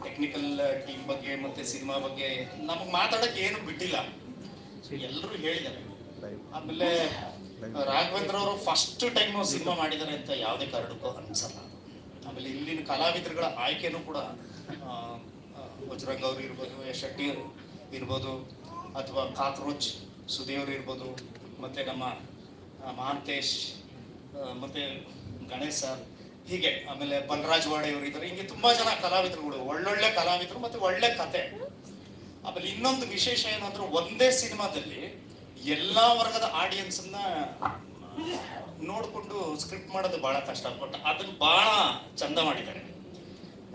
ಟೆಕ್ನಿಕಲ್ ಟೀಮ್ ಬಗ್ಗೆ ಮತ್ತೆ ಸಿನಿಮಾ ಬಗ್ಗೆ ನಮಗೆ ಮಾತಾಡಕ್ಕೆ ಏನು ಬಿಟ್ಟಿಲ್ಲ. ಎಲ್ಲರೂ ಹೇಳಿದ್ದಾರೆ. ಆಮೇಲೆ ರಾಘವೇಂದ್ರ ಅವರು ಫಸ್ಟ್ ಟೈಮ್ ಸಿನಿಮಾ ಮಾಡಿದ್ದಾರೆ ಅಂತ ಯಾವುದೇ ಕಾರಣಕ್ಕೂ ಅನ್ಸಲ್ಲ. ಆಮೇಲೆ ಇಲ್ಲಿನ ಕಲಾವಿದರುಗಳ ಆಯ್ಕೆನೂ ಕೂಡ ವಜ್ರಂಗ್ ಅವರು ಇರ್ಬೋದು ಶೆಟ್ಟಿ ಇರ್ಬೋದು, ಅಥವಾ ಕಾಕ್ರೋಚ್ ಸುದೇವ್ರು ಇರ್ಬೋದು, ಮತ್ತೆ ನಮ್ಮ ಮಹಾಂತೇಶ್ ಮತ್ತೆ ಗಣೇಶ್ ಸರ್, ಹೀಗೆ ಆಮೇಲೆ ಬಲರಾಜ್ ವಾಡೆ ಅವರು ಇದ್ದಾರೆ. ಹಿಂಗೆ ತುಂಬಾ ಜನ ಕಲಾವಿದರುಗಳು, ಒಳ್ಳೊಳ್ಳೆ ಕಲಾವಿದರು ಮತ್ತೆ ಒಳ್ಳೆ ಕತೆ. ಆಮೇಲೆ ಇನ್ನೊಂದು ವಿಶೇಷ ಏನಂದ್ರೆ ಒಂದೇ ಸಿನಿಮಾದಲ್ಲಿ ಎಲ್ಲಾ ವರ್ಗದ ಆಡಿಯನ್ಸ್ ನೋಡ್ಕೊಂಡು ಸ್ಕ್ರಿಪ್ಟ್ ಮಾಡೋದು ಬಹಳ ಕಷ್ಟ. ಬಟ್ ಅದನ್ನ ಬಹಳ ಚಂದ ಮಾಡಿದ್ದಾರೆ.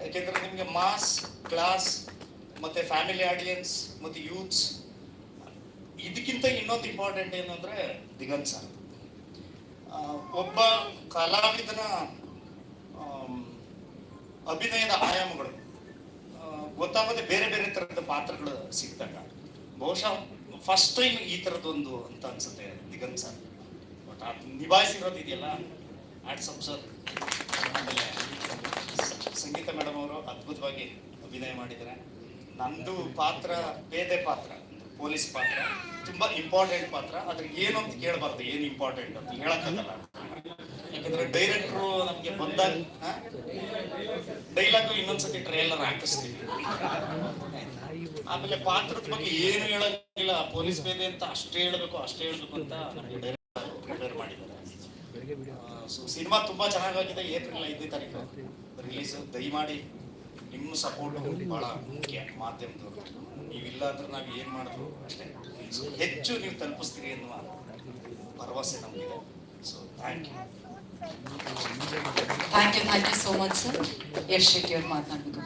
ಯಾಕೆಂದ್ರೆ ನಿಮ್ಗೆ ಮಾಸ್ ಕ್ಲಾಸ್ ಮತ್ತೆ ಫ್ಯಾಮಿಲಿ ಆಡಿಯನ್ಸ್ ಮತ್ತೆ ಯೂತ್ಸ್ ಇದಕ್ಕಿಂತ ಇನ್ನೊಂದು ಇಂಪಾರ್ಟೆಂಟ್ ಏನು ಅಂದ್ರೆ ದಿಗಂತ್ ಸರ್ ಒಬ್ಬ ಕಲಾವಿದನ ಅಭಿನಯದ ಆಯಾಮಗಳು ಗೊತ್ತಾಗದೆ ಬೇರೆ ಬೇರೆ ತರದ ಪಾತ್ರಗಳು ಸಿಕ್ಕಿದಾಗ. ಬಹುಶಃ ಫಸ್ಟ್ ಟೈಮ್ ಈ ಥರದ್ದೊಂದು ಅಂತ ಅನ್ಸುತ್ತೆ ದಿಗಂತ್ ಸರ್. ಬಟ್ ಅದು ನಿಭಾಯಿಸಿರೋದು ಇದೆಯಲ್ಲ? ಆಟ್ಸಪ್ ಸರ್, ಆಮೇಲೆ ಸಂಗೀತ ಮೇಡಮ್ ಅವರು ಅದ್ಭುತವಾಗಿ ಅಭಿನಯ ಮಾಡಿದ್ದಾರೆ. ನಂದು ಪಾತ್ರ ಪೇದೆ ಪಾತ್ರ, ಪೊಲೀಸ್ ಪಾತ್ರ, ತುಂಬಾ ಇಂಪಾರ್ಟೆಂಟ್ ಪಾತ್ರ. ಅದ್ರ ಏನು ಅಂತ ಕೇಳಬಾರ್ದು, ಏನು ಇಂಪಾರ್ಟೆಂಟ್ ಅಂತ ಹೇಳಕ್ಕಾಗಲ್ಲ. ಯಾಕಂದ್ರೆ ಡೈರೆಕ್ಟ್ರು ನಮ್ಗೆ ಬಂದಾಗ ಡೈಲಾಗು ಇನ್ನೊಂದ್ಸತಿ ಟ್ರೈಲರ್ ಹಾಕಿಸ್ತೀವಿ ಆಮೇಲೆ ಪಾತ್ರದ ಬಗ್ಗೆ ಏನು ಹೇಳಂಗಿಲ್ಲ ಪೊಲೀಸ್ ಬೇದೆ ಅಂತ ಅಷ್ಟೇ ಹೇಳ್ಬೇಕು ಅಷ್ಟೇ ಹೇಳ್ಬೇಕು ಅಂತ ಪ್ರಿಪೇರ್ ಮಾಡಿದ್ದಾರೆ. ಸೊ ಸಿನಿಮಾ ತುಂಬಾ ಚೆನ್ನಾಗಾಗಿದೆ. ಏಪ್ರಿಲ್ ಐದನೇ ತಾರೀಕು ರಿಲೀಸ್ ದಯಮಾಡಿ ನಿಮ್ಮ ಸಪೋರ್ಟ್ ಬಹಳ ಮುಖ್ಯ ಮಾಧ್ಯಮದವರು. ನೀವಿಲ್ಲ ಅಂದ್ರೆ ನಾವು ಏನ್ ಮಾಡಿದ್ರು ಅಷ್ಟೇ. ಹೆಚ್ಚು ನೀವು ತಲುಪಿಸ್ತೀರಿ ಎನ್ನುವ ಭರವಸೆ ನಮಗಿದೆ. So thank you thank you thank you so much sir Yash Shetty ಅವ್ರು ಮಾತನಾಡಬೇಕು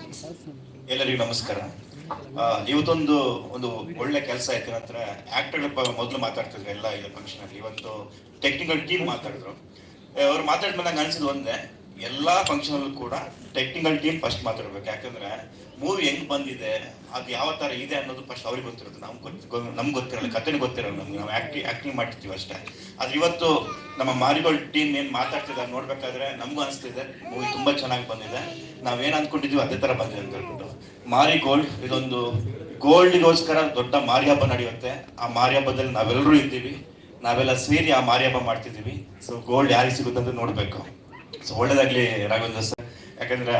ಎಲ್ಲರಿಗೂ ನಮಸ್ಕಾರ. ಇವತ್ತೊಂದು ಒಂದು ಒಳ್ಳೆ ಕೆಲಸ ಆಯ್ತು. ನಂತರ ಆಕ್ಟರ್ ಮೊದಲು ಮಾತಾಡ್ತಿದ್ರು ಎಲ್ಲ ಇದು ಫಂಕ್ಷನ್ ಅಲ್ಲಿ. ಇವತ್ತು ಟೆಕ್ನಿಕಲ್ ಟೀಮ್ ಮಾತಾಡಿದ್ರು. ಅವ್ರು ಮಾತಾಡಿದ್ಮೇಲೆ ನಂಗೆ ಅನ್ಸಿದ್ ಒಂದೇ, ಎಲ್ಲಾ ಫಂಕ್ಷನ್ ಕೂಡ ಟೆಕ್ನಿಕಲ್ ಟೀಮ್ ಫಸ್ಟ್ ಮಾತಾಡ್ಬೇಕು. ಯಾಕಂದ್ರೆ ಮೂವಿ ಹೆಂಗ್ ಬಂದಿದೆ, ಅದು ಯಾವ ತರ ಇದೆ ಅನ್ನೋದು ಫಸ್ಟ್ ಅವ್ರಿಗೆ ಗೊತ್ತಿರೋದು ನಮ್ಗೆ ನಮ್ಗೆ ಗೊತ್ತಿರಲ್ಲ, ಕಥೆನೂ ಗೊತ್ತಿರಲ್ಲ ನಮ್ಗೆ. ನಾವು ಆಕ್ಟಿ ಆಕ್ಟಿಂಗ್ ಮಾಡ್ತಿರ್ತೀವಿ ಅಷ್ಟೇ. ಆದ್ರೆ ಇವತ್ತು ನಮ್ಮ ಮಾರಿಗೋಲ್ಡ್ ಟೀಮ್ ಏನ್ ಮಾತಾಡ್ತಿದ್ದಾರೆ ನೋಡ್ಬೇಕಾದ್ರೆ ನಮಗೂ ಅನಿಸ್ತಿದೆ, ಮೂವಿ ತುಂಬಾ ಚೆನ್ನಾಗಿ ಬಂದಿದೆ. ನಾವೇನ್ ಅನ್ಕೊಂಡಿದ್ವಿ ಅದೇ ತರ ಬಂದಿದೆ ಅಂತ ಹೇಳ್ಬಿಟ್ಟು. ಮಾರಿ ಗೋಲ್ಡ್ ಇದೊಂದು ಗೋಲ್ಡ್ಗೋಸ್ಕರ ದೊಡ್ಡ ಮಾರಿ ಹಬ್ಬ ನಡೆಯುತ್ತೆ. ಆ ಮಾರಿ ಹಬ್ಬದಲ್ಲಿ ನಾವೆಲ್ಲರೂ ಇದ್ದೀವಿ. ನಾವೆಲ್ಲ ಸೇರಿ ಆ ಮಾರಿ ಹಬ್ಬ ಮಾಡ್ತಿದ್ದೀವಿ. ಸೊ ಗೋಲ್ಡ್ ಯಾರಿಗೆ ಸಿಗುತ್ತೆ ಅಂತ ನೋಡ್ಬೇಕು. ಸೊ ಒಳ್ಳೇದಾಗ್ಲಿ ರಾಘವೇಂದ್ರ ಸರ್. ಯಾಕಂದ್ರೆ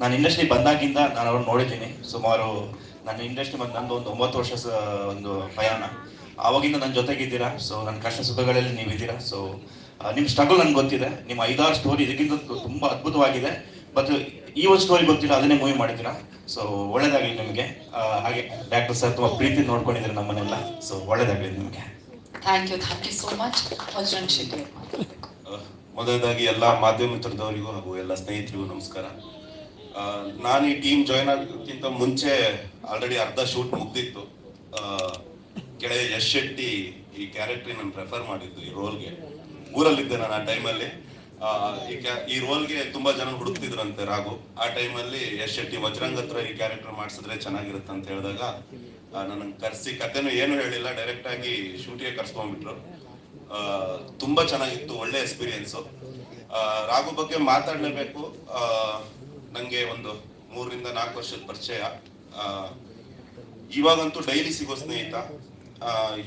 ನಾನು ಇಂಡಸ್ಟ್ರಿ ಬಂದಾಗಿಂದ ನಾನು ಅವ್ರನ್ನ ನೋಡಿದ್ದೀನಿ. ಸುಮಾರು ನನ್ನ ಇಂಡಸ್ಟ್ರಿ ಮತ್ತು ನಂದು ಒಂದು ಒಂಬತ್ತು ವರ್ಷ ಒಂದು ಪ್ರಯಾಣ ಆವಾಗಿಂದ ನನ್ನ ಜೊತೆಗಿದ್ದೀರಾ? ಸೊ ನನ್ನ ಕಷ್ಟ ಸುಖಗಳಲ್ಲಿ ನೀವಿದ್ದೀರಾ? ಸೊ ನಿಮ್ಮ ಸ್ಟ್ರಗಲ್ ನನ್ಗೆ ಗೊತ್ತಿದೆ. ನಿಮ್ಮ ಐದಾರು ಸ್ಟೋರಿ ಇದಕ್ಕಿಂತ ತುಂಬ ಅದ್ಭುತವಾಗಿದೆ. ಬಟ್ ಈ ಒಂದು ಸ್ಟೋರಿ ಗೊತ್ತಿಲ್ಲ ಅದನ್ನೇ ಮೂವಿ ಮಾಡಿದ್ದೀರಾ? ಸೊ ಒಳ್ಳೇದಾಗಲಿ ನಿಮಗೆ. ಹಾಗೆ ಡಾಕ್ಟರ್ ಸರ್ ತುಂಬ ಪ್ರೀತಿ ನೋಡ್ಕೊಂಡಿದ್ದೀರಾ ನಮ್ಮನ್ನೆಲ್ಲ. ಸೊ ಒಳ್ಳೇದಾಗಲಿ ನಿಮಗೆ. Thank you thank you so much ಮಾತಾಡಬೇಕು ಎಲ್ಲ ಮಾಧ್ಯಮ ಮಿತ್ರದವರಿಗೂ ಹಾಗೂ ಎಲ್ಲ ಸ್ನೇಹಿತರಿಗೂ ನಮಸ್ಕಾರ. ನಾನು ಈ ಟೀಮ್ ಜಾಯ್ನ್ ಆಗೋಕ್ಕಿಂತ ಮುಂಚೆ ಆಲ್ರೆಡಿ ಅರ್ಧ ಶೂಟ್ ಮುಗ್ದಿತ್ತು. ಕೆಳಗೆ ಯಶ್ ಶೆಟ್ಟಿ ಈ ಕ್ಯಾರೆಕ್ಟರ್ ನಾನು ಪ್ರೆಫರ್ ಮಾಡಿದ್ದು ಈ ರೋಲ್ಗೆ ಊರಲ್ಲಿದ್ದೆ ನಾನು ಆ ಟೈಮಲ್ಲಿ ಈ ರೋಲ್ಗೆ ತುಂಬಾ ಜನ ಹುಡುಕ್ತಿದ್ರಂತೆ ರಾಘು. ಆ ಟೈಮಲ್ಲಿ ಯಶ್ ಶೆಟ್ಟಿ ವಜ್ರಂಗ್ ಹತ್ರ ಈ ಕ್ಯಾರೆಕ್ಟರ್ ಮಾಡಿಸಿದ್ರೆ ಚೆನ್ನಾಗಿರುತ್ತೆ ಅಂತ ಹೇಳಿದಾಗ ನನಗೆ ಕರೆಸಿ ಕತೆನೂ ಏನು ಹೇಳಿಲ್ಲ ಡೈರೆಕ್ಟ್ ಆಗಿ ಶೂಟಿಗೆ ಕರ್ಸ್ಕೊಂಡ್ಬಿಟ್ರು. ತುಂಬಾ ಚೆನ್ನಾಗಿತ್ತು, ಒಳ್ಳೆ ಎಕ್ಸ್ಪೀರಿಯನ್ಸು ರಾಘು ಬಗ್ಗೆ ಮಾತಾಡ್ಲೇಬೇಕು. ಆ, ನಂಗೆ ಒಂದು ಮೂರರಿಂದ ನಾಲ್ಕು ವರ್ಷದ ಪರಿಚಯ. ಇವಾಗಂತೂ ಡೈಲಿ ಸಿಗೋ ಸ್ನೇಹಿತ.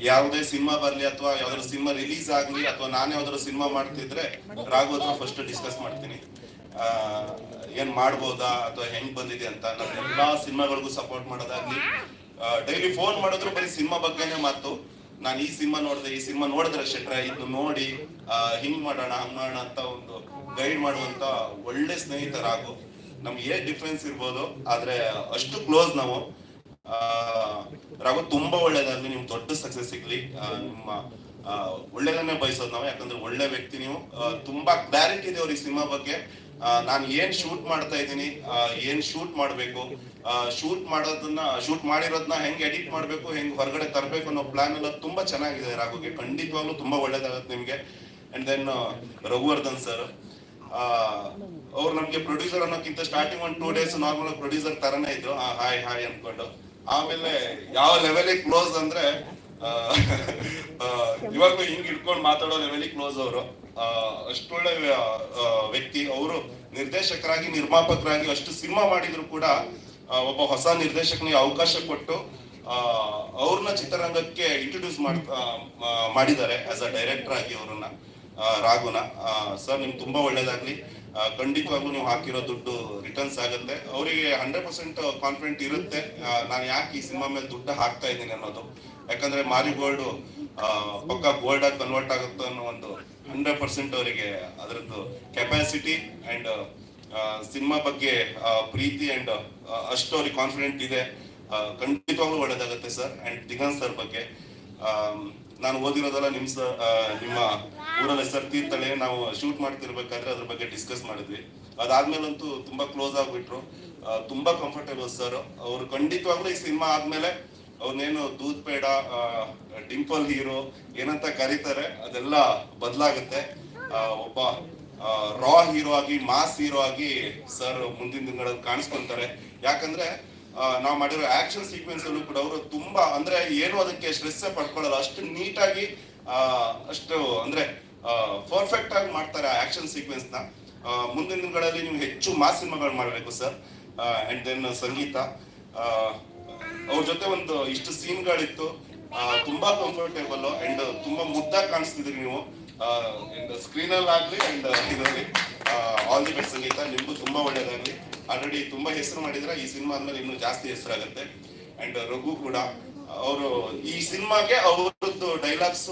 ಯಾವುದೇ ಸಿನಿಮಾ ಬರ್ಲಿ ಅಥವಾ ಯಾವ್ದಾದ್ರು ಸಿನಿಮಾ ರಿಲೀಸ್ ಆಗ್ಲಿ ಅಥವಾ ನಾನು ಯಾವ್ದಾದ್ರು ಸಿನಿಮಾ ಮಾಡ್ತಿದ್ರೆ ರಾಘು ಹತ್ರ ಫಸ್ಟ್ ಡಿಸ್ಕಸ್ ಮಾಡ್ತೀನಿ. ಏನ್ ಮಾಡ್ಬೋದಾ ಅಥವಾ ಹೆಂಗ್ ಬಂದಿದೆ ಅಂತ. ನಾನು ಎಲ್ಲಾ ಸಿನಿಮಾಗಳಿಗೂ ಸಪೋರ್ಟ್ ಮಾಡೋದಾಗ್ಲಿ ಡೈಲಿ ಫೋನ್ ಮಾಡಿದ್ರು ಬರೀ ಸಿನಿಮಾ ಬಗ್ಗೆನೇ ಮಾತು. ನಾನು ಈ ಸಿನಿಮಾ ನೋಡಿದೆ ಈ ಸಿನಿಮಾ ನೋಡಿದ್ರೆ ಶೆಟ್ರ ಇದು ನೋಡಿ ಹಿಂಗ್ ಮಾಡೋಣ ಹಂಗ್ ಮಾಡೋಣ ಅಂತ ಒಂದು ಗೈಡ್ ಮಾಡುವಂತ ಒಳ್ಳೆ ಸ್ನೇಹಿತರಾಗು ನಮ್ಗೆ ಏನ್ ಡಿಫ್ರೆನ್ಸ್ ಇರ್ಬೋದು, ಆದ್ರೆ ಅಷ್ಟು ಕ್ಲೋಸ್ ನಾವು. ರಾಘು ತುಂಬಾ ಒಳ್ಳೇದಾಗ್ಲಿ ನಿಮ್ ದೊಡ್ಡ ಸಕ್ಸಸ್ ಸಿಗ್ಲಿ. ನಿಮ್ಮ ಒಳ್ಳೇದನ್ನೇ ಬಯಸೋದು ನಾವು, ಯಾಕಂದ್ರೆ ಒಳ್ಳೆ ವ್ಯಕ್ತಿ ನೀವು. ತುಂಬಾ ಕ್ಲಾರಿಟಿ ಇದೆ ಅವ್ರಿಗೆ ಸಿನಿಮಾ ಬಗ್ಗೆ. ನಾನು ಏನ್ ಶೂಟ್ ಮಾಡ್ತಾ ಇದ್ದೀನಿ ಏನ್ ಶೂಟ್ ಮಾಡ್ಬೇಕು ಶೂಟ್ ಮಾಡೋದನ್ನ ಶೂಟ್ ಮಾಡಿರೋದನ್ನ ಹೆಂಗ್ ಎಡಿಟ್ ಮಾಡ್ಬೇಕು, ಹೆಂಗ್ ಹೊರಗಡೆ ತರಬೇಕು ಅನ್ನೋ ಪ್ಲಾನ್ ಎಲ್ಲ ತುಂಬಾ ಚೆನ್ನಾಗಿದೆ ರಾಘುಗೆ. ಖಂಡಿತವಾಗ್ಲೂ ತುಂಬಾ ಒಳ್ಳೇದಾಗತ್ತೆ ನಿಮ್ಗೆ. ಅಂಡ್ ದೆನ್ ರಘುವರ್ಧನ್ ಸರ್ ಅವ್ರು ನಮ್ಗೆ ಪ್ರೊಡ್ಯೂಸರ್ ಅನ್ನೋಕ್ಕಿಂತ ಸ್ಟಾರ್ಟಿಂಗ್ ಒಂದು ಟೂ ಡೇಸ್ ನಾರ್ಮಲ್ ಪ್ರೊಡ್ಯೂಸರ್ ತರನೇ ಇದ್ರು. ಹಾಯ್ ಹಾಯ್ ಅನ್ಕೊಂಡು. ಆಮೇಲೆ ಯಾವ ಲೆವೆಲ್ ಕ್ಲೋಸ್ ಅಂದ್ರೆ ಇವಾಗ್ಲೂ ಹಿಂಗ್ ಇಟ್ಕೊಂಡು ಮಾತಾಡೋ ಲೆವೆಲ್ ಕ್ಲೋಸ್ ಅವರು. ಅಷ್ಟೊಳ್ಳೆ ವ್ಯಕ್ತಿ. ಅವರು ನಿರ್ದೇಶಕರಾಗಿ ನಿರ್ಮಾಪಕರಾಗಿ ಅಷ್ಟು ಸಿನಿಮಾ ಮಾಡಿದ್ರು ಕೂಡ ಒಬ್ಬ ಹೊಸ ನಿರ್ದೇಶಕನಿಗೆ ಅವಕಾಶ ಕೊಟ್ಟು ಅವ್ರನ್ನ ಚಿತ್ರರಂಗಕ್ಕೆ ಇಂಟ್ರೊಡ್ಯೂಸ್ ಮಾಡ್ ಆ, ಮಾ- ಮಾಡಿದ್ದಾರೆ. ಆಸ್ ಅ ಡೈರೆಕ್ಟರ್ ಆಗಿ ಅವ್ರನ್ನ. ರಾಘುನ. ಸರ್, ನಿಮ್ಗೆ ತುಂಬಾ ಒಳ್ಳೇದಾಗ್ಲಿ. ಖಂಡಿತವಾಗ್ಲೂ ನೀವು ಹಾಕಿರೋ ದುಡ್ಡು ರಿಟರ್ನ್ಸ್ ಆಗುತ್ತೆ. ಅವರಿಗೆ ಹಂಡ್ರೆಡ್ ಪರ್ಸೆಂಟ್ ಕಾನ್ಫಿಡೆಂಟ್ ಇರುತ್ತೆ. ನಾನು ಯಾಕೆ ಈ ಸಿನಿಮಾ ಮೇಲೆ ದುಡ್ಡು ಹಾಕ್ತಾ ಇದ್ದೀನಿ ಅನ್ನೋದು. ಯಾಕಂದ್ರೆ ಮಾರಿ ಗೋಲ್ಡ್ ಪಕ್ಕ ಗೋಲ್ಡ್ ಆಗಿ ಕನ್ವರ್ಟ್ ಆಗುತ್ತೆ ಅನ್ನೋ ಒಂದು ಹಂಡ್ರೆಡ್ ಪರ್ಸೆಂಟ್ ಅವರಿಗೆ ಅದರದ್ದು ಕೆಪಾಸಿಟಿ ಅಂಡ್ ಸಿನಿಮಾ ಬಗ್ಗೆ ಪ್ರೀತಿ ಅಂಡ್ ಅಷ್ಟು ಅವ್ರಿಗೆ ಕಾನ್ಫಿಡೆಂಟ್ ಇದೆ. ಖಂಡಿತವಾಗ್ಲೂ ಒಳ್ಳೇದಾಗುತ್ತೆ, ಸರ್. ಅಂಡ್ ದಿಗಂತ್ ಸರ್ ಬಗ್ಗೆ ನಾನು ಓದಿರೋದೆಲ್ಲ ನಿಮ್ ಸ ನಿಮ್ಮ ಊರಲ್ಲಿ ಸರ್ ತೀರ್ಥಳೆ ನಾವು ಶೂಟ್ ಮಾಡ್ತಿರ್ಬೇಕಾದ್ರೆ ಅದ್ರ ಬಗ್ಗೆ ಡಿಸ್ಕಸ್ ಮಾಡಿದ್ವಿ. ಅದಾದ್ಮೇಲಂತೂ ತುಂಬಾ ಕ್ಲೋಸ್ ಆಗ್ಬಿಟ್ರು. ತುಂಬಾ ಕಂಫರ್ಟೇಬಲ್ ಸರ್ ಅವ್ರು ಖಂಡಿತವಾಗ್ಲೂ ಈ ಸಿನಿಮಾ ಆದ್ಮೇಲೆ ಅವ್ರನ್ನೇನು ದೂದ್ ಪೇಡ ಡಿಂಪಲ್ ಹೀರೋ ಏನಂತ ಕರೀತಾರೆ, ಅದೆಲ್ಲ ಬದಲಾಗುತ್ತೆ. ಒಬ್ಬ ರಾ ಹೀರೋ ಆಗಿ ಮಾಸ್ ಹೀರೋ ಆಗಿ ಸರ್ ಮುಂದಿನ ದಿನಗಳಲ್ಲಿ ಕಾಣಿಸ್ಕೊಂತಾರೆ. ಯಾಕಂದ್ರೆ ನಾವು ಮಾಡಿರೋ ಆಕ್ಷನ್ ಸೀಕ್ವೆನ್ಸ್ ಅಲ್ಲೂ ಕೂಡ ಅವರು ತುಂಬಾ, ಅಂದ್ರೆ ಏನು ಅದಕ್ಕೆ ಸ್ಟ್ರೆಸ್ ಪಡ್ಕೊಳ್ಳಲ್ಲ. ಅಷ್ಟು ನೀಟಾಗಿ ಅಷ್ಟು, ಅಂದ್ರೆ ಪರ್ಫೆಕ್ಟ್ ಆಗಿ ಮಾಡ್ತಾರೆ ಆಕ್ಷನ್ ಸೀಕ್ವೆನ್ಸ್ನ. ಮುಂದಿನ ದಿನಗಳಲ್ಲಿ ನೀವು ಹೆಚ್ಚು ಮಾಸ್ ಸಿನಿಮಾಗಳು ಮಾಡಬೇಕು ಸರ್ ಅಂಡ್ ದೆನ್ ಸಂಗೀತ. ಅವ್ರ ಜೊತೆ ಒಂದು ಇಷ್ಟು ಸೀನ್ಗಳಿತ್ತು. ತುಂಬಾ ಕಂಫರ್ಟೇಬಲ್ ಅಂಡ್ ತುಂಬಾ ಮುದ್ದಾಗಿ ಕಾಣಿಸ್ತಿದ್ರಿ ನೀವು. ಸ್ಕ್ರೀನ್ ಅಲ್ಲಿ ಆಗ್ಲಿ ಅಂಡ್ ಇದರಲ್ಲಿ ಆಲ್ ದಿ ಬೆಸ್ಟ್ ಸಂಗೀತ. ನಿಮ್ಗೂ ತುಂಬಾ ಒಳ್ಳೇದಾಗ್ಲಿ. ಆಲ್ರೆಡಿ ತುಂಬಾ ಹೆಸರು ಮಾಡಿದ್ರೆ ಈ ಸಿನಿಮಾ ಆದ್ಮೇಲೆ ಇನ್ನೂ ಜಾಸ್ತಿ ಹೆಸರಾಗುತ್ತೆ. ಅಂಡ್ ರಘು ಕೂಡ, ಅವರು ಈ ಸಿನಿಮಾಗೆ ಅವರದ್ದು ಡೈಲಾಗ್ಸ್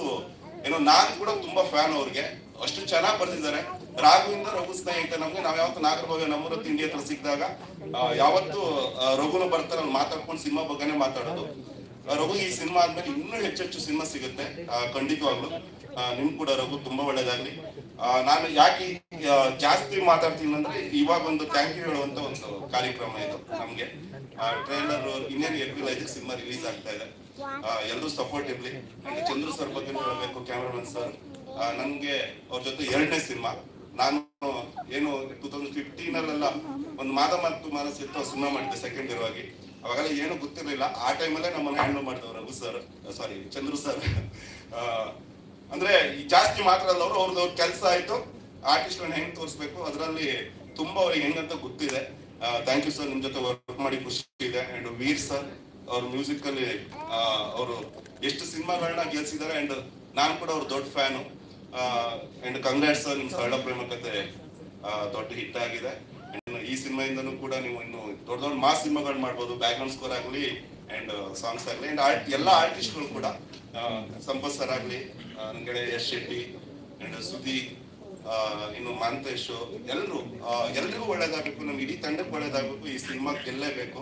ಏನೋ ನಾನು ಕೂಡ ತುಂಬಾ ಫ್ಯಾನ್ ಅವ್ರಿಗೆ. ಅಷ್ಟು ಚೆನ್ನಾಗಿ ಬರ್ದಿದ್ದಾರೆ. ರಾಘುವಿಂದ ರಘು ಸ್ನೇಹಿತ ನಮ್ಗೆ. ನಾವ್ ಯಾವತ್ತು ನಾಗರಭಾವ ನಮ್ಮೂರ ತಿಂಡಿ ಹತ್ರ ಸಿಕ್ಕಿದಾಗ ಯಾವತ್ತು ರಘುನು ಬರ್ತಾರೆ ಅಲ್ಲಿ ಮಾತಾಡ್ಕೊಂಡು ಸಿನಿಮಾ ಬಗ್ಗೆನೇ ಮಾತಾಡೋದು. ರಘು ಈ ಸಿನಿಮಾ ಆದ್ಮೇಲೆ ಇನ್ನೂ ಹೆಚ್ಚೆಚ್ಚು ಸಿನಿಮಾ ಸಿಗುತ್ತೆ ಖಂಡಿತವಾಗ್ಲು. ನಿಮ್ ಕೂಡ ರಘು ತುಂಬಾ ಒಳ್ಳೇದಾಗ್ಲಿ. ನಾನು ಯಾಕೆ ಜಾಸ್ತಿ ಮಾತಾಡ್ತೀನಿ ಅಂದ್ರೆ ಇವಾಗ ಒಂದು ಥ್ಯಾಂಕ್ ಯು ಹೇಳುವಂತ ಒಂದು ಕಾರ್ಯಕ್ರಮ ಇದು ನಮ್ಗೆ. ಟ್ರೈಲರ್ ಇನ್ನೇನು ಏಪ್ರಿಲ್ ಐದಕ್ಕೆ ಸಿನಿಮಾ ರಿಲೀಸ್ ಆಗ್ತಾ ಇದೆ. ಎಲ್ಲರೂ ಸಪೋರ್ಟ್ ಇರ್ಲಿ. ನನಗೆ ಚಂದ್ರು ಸರ್ ಬಗ್ಗೆ ಹೇಳಬೇಕು ಕ್ಯಾಮ್ರಾಮನ್ ಸರ್ ನನ್ಗೆ ಅವ್ರ ಜೊತೆ ಎರಡನೇ ಸಿನಿಮಾ ನಾನು ಏನು ಟೂ ತೌಸಂಡ್ ಫಿಫ್ಟೀನ್ ಅಲ್ಲೆಲ್ಲ ಒಂದು ಮಾದ ಮತ್ತು ಮಾನಸ ಇತ್ತು ಸಿನಿಮಾ ಮಾಡಿದ್ದೆ ಸೆಕೆಂಡ್ ಇರುವಾಗಿ. ಅವಾಗೆಲ್ಲ ಏನು ಗೊತ್ತಿರಲಿಲ್ಲ. ಆ ಟೈಮಲ್ಲೇ ನಮ್ಮನ್ನು ಹ್ಯಾಂಡಲ್ ಮಾಡಿದವರು Raghu sir sorry Chandru sir ಅಂದ್ರೆ ಈ ಜಾಸ್ತಿ ಮಾತ್ರ ಅಲ್ಲ ಅವರು ಅವ್ರದ್ದು ಅವ್ರ ಕೆಲಸ ಆಯ್ತು. ಆರ್ಟಿಸ್ಟ್ ಹೆಂಗ್ ತೋರಿಸ್ಬೇಕು? ಅದರಲ್ಲಿ ತುಂಬಾ ಅವ್ರಿಗೆ ಹೆಂಗಂತ ಗೊತ್ತಿದೆ. ಥ್ಯಾಂಕ್ ಯು ಸರ್ ನಿಮ್ ಜೊತೆ ವರ್ಕ್ ಮಾಡಿ ಖುಷಿ ಇದೆ. ಅಂಡ್ ವೀರ್ ಸರ್ ಅವ್ರ ಮ್ಯೂಸಿಕ್ ಅಲ್ಲಿ ಅವರು ಎಷ್ಟು ಸಿನಿಮಾಗಳನ್ನ ಗೆಲ್ಸಿದ್ದಾರೆ ಅಂಡ್ ನಾನು ಕೂಡ ಅವ್ರ ದೊಡ್ಡ ಫ್ಯಾನು ಅಂಡ್ ಕಂಗ್ರಾಟ್ಸ್ ಸರ್ ನಿಮ್ ಸರಳ ಪ್ರೇಮ ಕತೆ ದೊಡ್ಡ ಹಿಟ್ ಆಗಿದೆ. ಈ ಸಿನಿಮಾಯಿಂದನೂ ಕೂಡ ನೀವು ಇನ್ನು ದೊಡ್ಡ ದೊಡ್ಡ ಮಾಸ್ ಸಿನಿಮಾಗಳು ಮಾಡ್ಬೋದು. ಬ್ಯಾಕ್ ಗ್ರೌಂಡ್ ಸ್ಕೋರ್ ಆಗಲಿ ಅಂಡ್ ಸಾಂಗ್ಸ್ ಆಗಲಿ ಅಂಡ್ ಆರ್ಟ್ ಎಲ್ಲ ಆರ್ಟಿಸ್ಟ್ಗಳು ಕೂಡ ಸಂಪತ್ ಸರ್ ಆಗಲಿ ನನ್ನ ಗೆಳೆಯ ಯಶ್ ಶೆಟ್ಟಿ ಅಂಡ್ ಸುದಿ ಇನ್ನು ಮಾಂತೇಶ್ ಎಲ್ಲರೂ ಎಲ್ರಿಗೂ ಒಳ್ಳೇದಾಗಬೇಕು, ನಮ್ಗೆ ಇಡೀ ತಂಡಕ್ಕೆ ಒಳ್ಳೇದಾಗಬೇಕು, ಈ ಸಿನಿಮಾ ಗೆಲ್ಲಲೇಬೇಕು.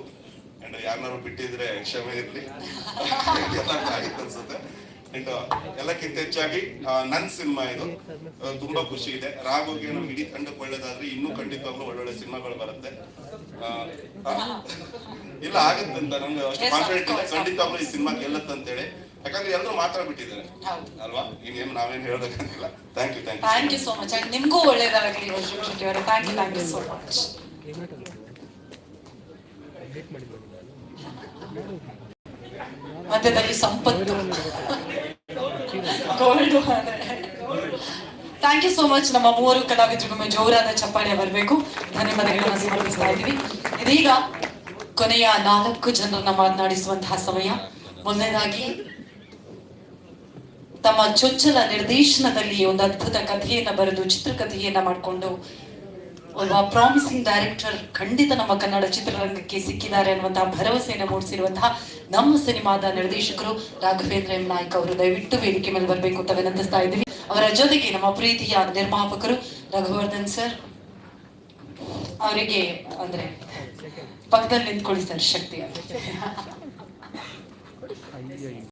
ಅಂಡ್ ಯಾರನ್ನಾರು ಬಿಟ್ಟಿದ್ರೆ ಕ್ಷಮೆ ಇರಲಿ. ಆಯ್ತು ಅನ್ಸುತ್ತೆ. ಅಂಡ್ ಎಲ್ಲಕ್ಕಿಂತ ಹೆಚ್ಚಾಗಿ ನನ್ನ ನನ್ ಸಿನಿಮಾ ಇದು. ತುಂಬಾ ಖುಷಿ ಇದೆ. ರಾಘೋಗೆ ನಮ್ಗೆ ಇಡೀ ತಂಡಕ್ಕೆ ಒಳ್ಳೇದಾದ್ರೆ ಇನ್ನೂ ಖಂಡಿತವಾಗ್ಲೂ ಒಳ್ಳೊಳ್ಳೆ ಸಿನಿಮಾಗಳು ಬರುತ್ತೆ. ಇಲ್ಲ ಆಗತ್ತಂತ ನಮ್ಗೆ ಅಷ್ಟು Yes, of ಕಾನ್ಫಿಡೆಂಟ್ ಇಲ್ಲ. ಖಂಡಿತವಾಗ್ಲೂ ಈ ಸಿನಿಮಾ ಗೆಲ್ಲತ್ತಂತೇಳಿ ಯಾಕಂದ್ರೆ ಎಲ್ಲರೂ ಮಾತಾಡ್ಬಿಟ್ಟಿದ್ದಾರೆ. ಅಲ್ವಾ? ಇನ್ನೇನು ನಾವೇನು ಹೇಳ್ಬೇಕಂತಿಲ್ಲ thank you thank thank you you so much and ನಿಮ್ಗೂ ಒಳ್ಳೇದಾಗಲಿ ಅವರೇ. Thank you thank you so much ಮಧ್ಯದಲ್ಲಿ ಸಂಪತ್ತು. Gold thank you so much ನಮ್ಮ ಮೂವರು ಕಲಾವಿದರಿಗೊಮ್ಮೆ ಜೋರಾದ ಚಪ್ಪಾಳೆ ಬರಬೇಕು. ಧನ್ಯವಾದಗಳನ್ನ ಸಮರ್ಪಿಸ್ತಾ ಇದ್ದೀವಿ. ಇದೀಗ ಕೊನೆಯ ನಾಲ್ಕು ಜನರನ್ನ ಮಾತನಾಡಿಸುವಂತಹ ಸಮಯ. ಮೊದಲನೇದಾಗಿ, ತಮ್ಮ ಚೊಚ್ಚಲ ನಿರ್ದೇಶನದಲ್ಲಿ ಒಂದು ಅದ್ಭುತ ಕಥೆಯನ್ನ ಬರೆದು ಚಿತ್ರಕಥೆಯನ್ನ ಮಾಡಿಕೊಂಡು, ಒಬ್ಬ ಪ್ರಾಮಿಸಿಂಗ್ ಡೈರೆಕ್ಟರ್ ಖಂಡಿತ ನಮ್ಮ ಕನ್ನಡ ಚಿತ್ರರಂಗಕ್ಕೆ ಸಿಕ್ಕಿದ್ದಾರೆ ಅನ್ನುವಂತಹ ಭರವಸೆಯನ್ನು ಮೂಡಿಸಿರುವಂತಹ ನಮ್ಮ ಸಿನಿಮಾದ ನಿರ್ದೇಶಕರು ರಾಘವೇಂದ್ರ ಎಂ ನಾಯ್ಕ ಅವರು ದಯವಿಟ್ಟು ವೇದಿಕೆ ಮೇಲೆ ಬರಬೇಕು ಅಂತ ವಿನಂತಿಸ್ತಾ ಇದ್ದೀವಿ. ಅವರ ಜೊತೆಗೆ ನಮ್ಮ ಪ್ರೀತಿಯ ನಿರ್ಮಾಪಕರು ರಘುವರ್ಧನ್ ಸರ್. ಅವರಿಗೆ ಅಂದ್ರೆ ಪಕ್ಕದಲ್ಲಿ ನಿಂತ್ಕೊಳ್ಳಿ ಸರ್ ಶಕ್ತಿ